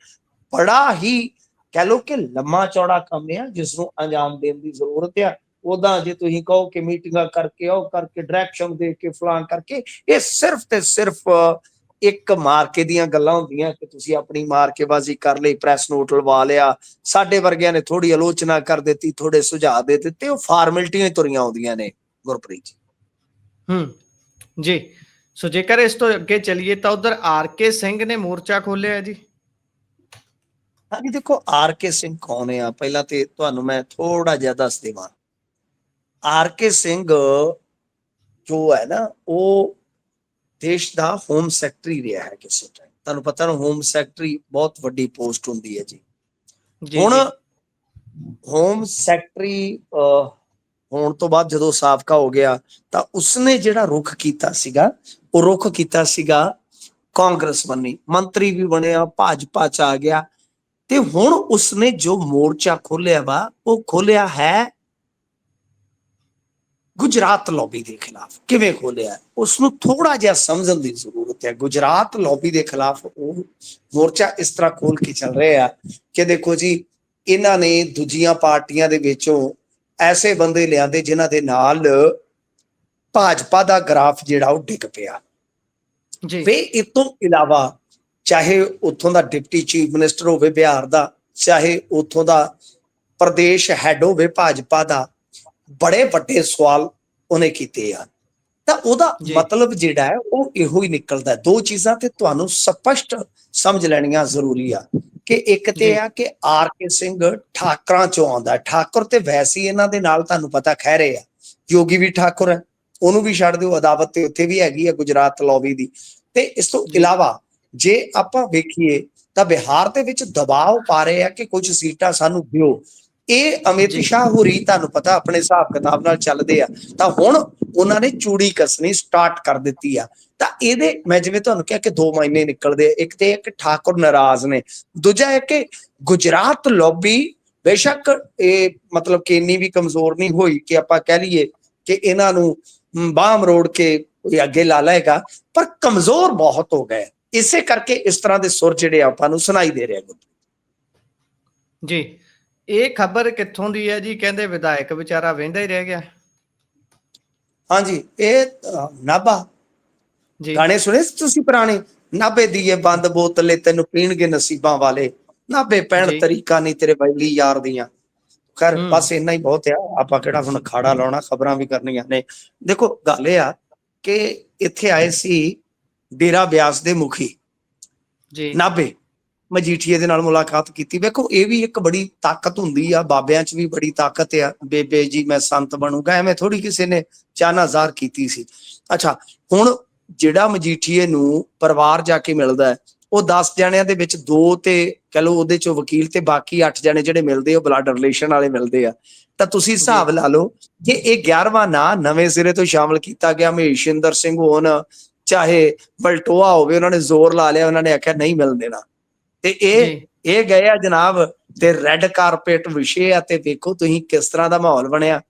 ਬੜਾ ਹੀ ਕਹਿ ਲੋ ਕਿ ਲੰਮਾ ਚੌੜਾ ਕੰਮ ਹੈ ਜਿਸ ਨੂੰ ਅੰਜਾਮ ਦੇਣ ਦੀ ਜ਼ਰੂਰਤ ਹੈ ਉਦਾਂ ਜੇ ਤੁਸੀਂ ਕਹੋ ਕਿ ਮੀਟਿੰਗਾਂ ਕਰਕੇ ਉਹ ਕਰਕੇ ਡਾਇਰੈਕਸ਼ਨ ਦੇ ਕੇ ਫਲਾਨ ਕਰਕੇ ਇਹ ਸਿਰਫ ਤੇ ਸਿਰਫ ਇੱਕ ਮਾਰਕੇ ਦੀਆਂ ਗੱਲਾਂ ਹੁੰਦੀਆਂ ਕਿ ਤੁਸੀਂ ਆਪਣੀ ਮਾਰਕੇਬਾਜ਼ੀ ਕਰ ਲਈ ਪ੍ਰੈਸ ਨੋਟ ਲਵਾ ਲਿਆ ਸਾਡੇ ਵਰਗਿਆਂ ਨੇ ਥੋੜੀ ਆਲੋਚਨਾ ਕਰ ਦਿੱਤੀ ਥੋੜੇ ਸੁਝਾਅ ਦੇ ਦਿੱਤੇ ਉਹ ਫਾਰਮੈਲਿਟੀਆਂ ਹੀ ਤੁਰੀਆਂ ਆਉਂਦੀਆਂ ਨੇ ਗੁਰਪ੍ਰੀਤ ਜੀ। ਹੂੰ ਜੀ। ਸੋ ਜੇਕਰ ਇਸ ਤੋਂ ਅੱਗੇ ਚੱਲੀਏ ਤਾਂ ਉਧਰ ਆਰ ਕੇ ਸਿੰਘ ਨੇ ਮੋਰਚਾ ਖੋਲਿਆ ਜੀ। ਹਾਂਜੀ ਦੇਖੋ ਆਰ ਕੇ ਸਿੰਘ ਕੌਣ ਆ ਪਹਿਲਾਂ ਤੇ ਤੁਹਾਨੂੰ ਮੈਂ ਥੋੜਾ ਜਿਹਾ ਦੱਸ ਦੇਵਾਂ। ਆਰ ਕੇ ਸਿੰਘ ਜੋ ਹੈ ਨਾ ਉਹ ਦੇਸ਼ ਦਾ ਹੋਮ ਸੈਕਟਰੀ ਰਿਹਾ ਹੈ ਕਿਸੇ ਟਾਈਮ ਤੁਹਾਨੂੰ ਪਤਾ ਨਾ ਹੋਮ ਸੈਕਟਰੀ ਬਹੁਤ ਵੱਡੀ ਪੋਸਟ ਹੁੰਦੀ ਹੈ ਜੀ। ਹੁਣ। ਹੋਮ ਸੈਕਟਰੀ ਹੋਣ ਤੋਂ ਬਾਅਦ ਜਦੋਂ ਸਾਬਕਾ ਹੋ ਗਿਆ, ਤਾਂ ਉਸਨੇ ਜਿਹੜਾ ਰੁਖ ਕੀਤਾ ਸੀਗਾ, ਉਹ ਰੁਖ ਕੀਤਾ ਸੀਗਾ ਕਾਂਗਰਸ ਬੰਨੀ। ਮੰਤਰੀ ਵੀ ਬਣਿਆ, ਭਾਜਪਾ ਚ ਆ ਗਿਆ। ਤੇ ਹੁਣ ਉਸਨੇ ਜੋ ਮੋਰਚਾ ਖੋਲਿਆ ਵਾ, ਉਹ ਖੋਲਿਆ ਹੈ ਗੁਜਰਾਤ ਲੌਬੀ ਦੇ ਖਿਲਾਫ। ਕਿਵੇਂ ਖੋਲਿਆ ਉਸ ਨੂੰ ਥੋੜਾ ਜਿਹਾ ਸਮਝਣ ਦੀ ਜ਼ਰੂਰਤ ਹੈ। ਗੁਜਰਾਤ ਲੌਬੀ ਦੇ ਖਿਲਾਫ ਉਹ ਮੋਰਚਾ ਇਸ ਤਰ੍ਹਾਂ ਖੋਲ ਕੇ ਚੱਲ ਰਿਹਾ ਕਿ ਦੇਖੋ ਜੀ, ਇਹਨਾਂ ਨੇ ਦੂਜੀਆਂ ਪਾਰਟੀਆਂ ਦੇ ਵਿੱਚੋਂ ਐਸੇ ਬੰਦੇ ਲਿਆਂਦੇ ਜਿਨ੍ਹਾਂ ਦੇ ਨਾਲ ਭਾਜਪਾ ਦਾ ਗ੍ਰਾਫ ਜਿਹੜਾ ਉਹ ਡਿੱਗ ਪਿਆ ਜੀ ਵੇ ਇਸ ਤੋਂ ਇਲਾਵਾ ਚਾਹੇ ਉੱਥੋਂ ਦਾ ਡਿਪਟੀ ਚੀਫ ਮਿਨਿਸਟਰ ਹੋਵੇ ਬਿਹਾਰ ਦਾ ਚਾਹੇ ਉੱਥੋਂ ਦਾ ਪ੍ਰਦੇਸ਼ ਹੈੱਡ ਹੋਵੇ ਭਾਜਪਾ ਦਾ ਬੜੇ ਵੱਡੇ ਸਵਾਲ ਉਹਨੇ ਕੀਤੇ ਆ ਤਾਂ ਉਹਦਾ। ਮਤਲਬ ਜਿਹੜਾ ਹੈ ਉਹ ਇਹੋ ਹੀ ਨਿਕਲਦਾ। ਦੋ ਚੀਜ਼ਾਂ ਤੇ ਤੁਹਾਨੂੰ ਸਪਸ਼ਟ ਸਮਝ ਲੈਣੀਆਂ ਜ਼ਰੂਰੀ ਆ ਕਿ ਇੱਕ। ਤੇ ਆ ਕਿ ਆਰ ਕੇ ਸਿੰਘ ਠਾਕਰਾਂ ਚੋਂ ਆਉਂਦਾ। ਠਾਕੁਰ ਤੇ ਵੈਸੇ ਇਹਨਾਂ ਦੇ ਨਾਲ ਤੁਹਾਨੂੰ ਪਤਾ ਖਹਿਰੇ ਆ ਯੋਗੀ ਵੀ ਠਾਕੁਰ ਹੈ ਉਹਨੂੰ ਵੀ ਛੱਡ ਦਿਓ ਅਦਾਵਤ ਤੇ ਉੱਥੇ ਵੀ ਹੈਗੀ ਹੈ ਗੁਜਰਾਤ ਲੌਬੀ ਦੀ ਤੇ ਇਸ ਤੋਂ। ਇਲਾਵਾ ਜੇ ਆਪਾਂ ਵੇਖੀਏ ਤਾਂ ਬਿਹਾਰ ਦੇ ਵਿੱਚ ਦਬਾਅ ਪਾ ਰਹੇ ਆ ਕਿ ਕੁਝ ਸੀਟਾਂ ਸਾਨੂੰ ਦਿਓ ਇਹ ਅਮਿਤ। ਸ਼ਾਹ ਹੋਰੀ ਤੁਹਾਨੂੰ ਪਤਾ ਆਪਣੇ ਹਿਸਾਬ ਕਿਤਾਬ ਨਾਲ ਚੱਲਦੇ ਆ ਤਾਂ ਹੁਣ ਉਹਨਾਂ ਨੇ ਚੂੜੀ ਕੱਸਣੀ ਸਟਾਰਟ ਕਰ ਦਿੱਤੀ ਆ। ਤਾਂ ਇਹਦੇ ਮੈਂ ਜਿਵੇਂ ਤੁਹਾਨੂੰ ਕਿਹਾ ਕਿ ਦੋ ਮਹੀਨੇ ਨਿਕਲਦੇ ਆ ਇੱਕ ਤੇ ਇੱਕ ਠਾਕੁਰ ਨਾਰਾਜ਼ ਨੇ ਦੂਜਾ ਹੈ ਕਿ ਗੁਜਰਾਤ ਲੌਬੀ ਬੇਸ਼ੱਕ ਇਹ ਮਤਲਬ ਕਿ ਇੰਨੀ ਵੀ ਕਮਜ਼ੋਰ ਨਹੀਂ ਹੋਈ ਕਿ ਆਪਾਂ ਕਹਿ ਲਈਏ ਕਿ ਇਹਨਾਂ ਨੂੰ ਬਾਹ ਮਰੋੜ ਕੇ ਕੋਈ ਅੱਗੇ ਲਾ ਲਏਗਾ ਪਰ ਕਮਜ਼ੋਰ ਬਹੁਤ ਹੋ ਗਏ। ਇਸੇ ਕਰਕੇ ਇਸ ਤਰ੍ਹਾਂ ਦੇ ਸੁਰ ਜਿਹੜੇ ਆਪਾਂ ਨੂੰ ਸੁਣਾਈ ਦੇ ਰਹੇ ਆ। ਜੀ। ਇਹ ਖਬਰ ਕਿੱਥੋਂ ਦੀ ਹੈ ਜੀ? ਕਹਿੰਦੇ ਵਿਧਾਇਕ ਵਿਚਾਰਾ ਵਹਿੰਦਾ ਹੀ ਰਹਿ ਗਿਆ। ਹਾਂਜੀ ਇਹ ਨਾਭਾ। ਜੀ। ਗਾਣੇ ਸੁਣੇ ਤੁਸੀਂ ਪੁਰਾਣੇ? ਨਾਭੇ ਦੀ ਇਹ ਬੰਦ ਬੋਤਲੇ ਤੈਨੂੰ ਪੀਣਗੇ ਨਸੀਬਾਂ ਵਾਲੇ। ਨਾਭੇ ਪੈਣ। ਤਰੀਕਾ ਨਹੀਂ ਤੇਰੇ ਬੈਲੀ ਯਾਰ ਦੀਆਂ। ਖੈਰ। ਬਸ ਇੰਨਾ ਹੀ ਬਹੁਤ ਆ। ਆਪਾਂ ਕਿਹੜਾ ਹੁਣ ਖਾੜਾ ਲਾਉਣਾ ਖਬਰਾਂ ਵੀ ਕਰਨੀਆਂ ਨੇ। ਦੇਖੋ ਗੱਲ ਇਹ ਆ ਕਿ ਇੱਥੇ ਆਏ ਸੀ ਡੇਰਾ ਬਿਆਸ ਦੇ ਮੁਖੀ। ਜੀ। ਨਾਭੇ। ਮਜੀਠੀਏ ਦੇ ਨਾਲ ਮੁਲਾਕਾਤ ਕੀਤੀ। ਵੇਖੋ, ਇਹ ਵੀ ਇੱਕ ਬੜੀ ਤਾਕਤ ਹੁੰਦੀ ਆ, ਬਾਬਿਆਂ 'ਚ ਵੀ ਬੜੀ ਤਾਕਤ ਆ, ਬੇਬੇ ਜੀ ਮੈਂ ਸੰਤ ਬਣੂਗਾ, ਐਵੇਂ ਥੋੜੀ ਕਿਸੇ ਨੇ ਚਾਨਾ ਜ਼ਾਹਰ ਕੀਤੀ ਸੀ। ਅੱਛਾ, ਹੁਣ ਜਿਹੜਾ ਮਜੀਠੀਏ ਨੂੰ ਪਰਿਵਾਰ ਜਾ ਕੇ ਮਿਲਦਾ ਹੈ, ਉਹ 10 ਜਣਿਆਂ ਦੇ ਵਿੱਚ ਦੋ ਤੇ ਕਹ ਲਓ ਉਹਦੇ ਚੋਂ ਵਕੀਲ ਤੇ ਬਾਕੀ 8 ਜਣੇ ਜਿਹੜੇ ਮਿਲਦੇ ਉਹ ਬਲੱਡ ਰਿਲੇਸ਼ਨ ਵਾਲੇ ਮਿਲਦੇ ਆ। ਤਾਂ ਤੁਸੀਂ ਹਿਸਾਬ ਲਾ ਲਓ ਕਿ ਇਹ 11ਵਾਂ ਨਾਂ ਨਵੇਂ ਸਿਰੇ ਤੋਂ ਸ਼ਾਮਲ ਕੀਤਾ ਗਿਆ, ਮਹੇਸ਼ਿੰਦਰ ਸਿੰਘ ਹੋਣ, ਚਾਹੇ ਬਲਟੋਆ ਹੋਵੇ, ਉਹਨਾਂ ਨੇ ਜ਼ੋਰ ਲਾ ਲਿਆ, ਉਹਨਾਂ ਨੇ ਆਖਿਆ ਨਹੀਂ ਮਿਲਣ ਦੇਣਾ। ਤੇ ਇਹ ਇਹ ਗਏ ਆ ਜਨਾਬ ਤੇ ਰੈੱਡ ਕਾਰਪੇਟ ਵਿਸ਼ੇ ਆ ਤੇ ਵੇਖੋ ਤੁਸੀਂ ਕਿਸ ਤਰ੍ਹਾਂ ਦਾ ਮਾਹੌਲ ਬਣਿਆ।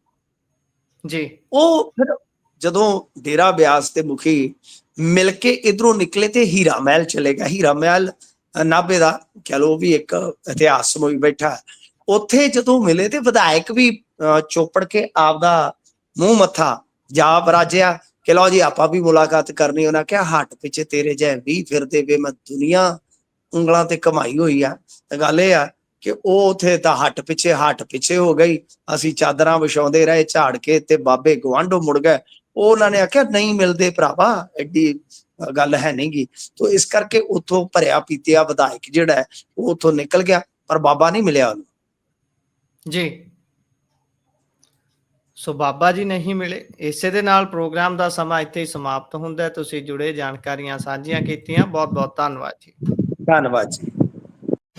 ਜੀ। ਉਹ ਫਿਰ ਜਦੋਂ ਡੇਰਾ ਬਿਆਸ ਤੇ ਮੁਖੀ ਮਿਲ ਕੇ ਇਧਰੋਂ ਨਿਕਲੇ ਤੇ ਹੀਰਾ ਮਹਿਲ ਚਲੇ ਗਿਆ। ਹੀਰਾ ਮਹਿਲ ਨਾਭੇ ਦਾ ਕਹ ਉਹ ਵੀ ਇੱਕ ਇਤਿਹਾਸ ਸਮੋਈ ਬੈਠਾ। ਉੱਥੇ ਜਦੋਂ ਮਿਲੇ ਤੇ ਵਿਧਾਇਕ ਵੀ ਚੋਪੜ ਕੇ ਆਪਦਾ ਮੂੰਹ ਮੱਥਾ ਜਾ ਬਰਾਜਿਆ ਕਿ ਲਓ ਜੀ ਆਪਾਂ ਵੀ ਮੁਲਾਕਾਤ ਕਰਨੀ। ਉਹਨਾਂ ਕਿਹਾ ਹੱਟ ਪਿੱਛੇ ਤੇਰੇ ਜੈ ਵੀ ਫਿਰਦੇ ਵੇ ਮੈਂ ਦੁਨੀਆ ਉਂਗਲਾਂ ਤੇ ਕਮਾਈ ਹੋਈ ਆ। ਤੇ ਗੱਲ ਇਹ ਆ ਕਿ ਉਹ ਉਥੇ ਤਾਂ ਹੱਟ ਪਿੱਛੇ ਹੱਟ ਪਿੱਛੇ ਹੋ ਗਈ। ਅਸੀਂ ਚਾਦਰਾਂ ਵਿਛਾਉਂਦੇ ਰਹੇ ਝਾੜ ਕੇ ਤੇ ਬਾਬੇ ਗਵਾਂਢੋਂ ਮੁੜ ਗਏ। ਉਹ ਉਹਨਾਂ ਨੇ ਆਖਿਆ ਨਹੀਂ ਮਿਲਦੇ ਭਰਾਵਾ ਐਡੀ ਗੱਲ ਹੈ ਨਹੀਂਗੀ ਤੋਂ ਇਸ ਕਰਕੇ ਉਥੋਂ ਭਰਿਆ ਪੀਤਿਆ ਵਿਧਾਇਕ ਜਿਹੜਾ ਹੈ, ਉਹ ਉਥੋਂ ਨਿਕਲ ਗਿਆ ਪਰ ਬਾਬਾ ਨਹੀਂ ਮਿਲਿਆ ਉਹਨੂੰ। ਜੀ। ਸੋ ਬਾਬਾ ਜੀ ਨਹੀਂ ਮਿਲੇ। ਇਸੇ ਦੇ ਨਾਲ ਪ੍ਰੋਗਰਾਮ ਦਾ ਸਮਾਂ ਇੱਥੇ ਹੀ ਸਮਾਪਤ ਹੁੰਦਾ ਤੁਸੀਂ ਜੁੜੇ ਜਾਣਕਾਰੀਆਂ ਸਾਂਝੀਆਂ ਕੀਤੀਆਂ। ਬਹੁਤ ਬਹੁਤ ਧੰਨਵਾਦ ਜੀ। ਧੰਨਵਾਦ ਜੀ।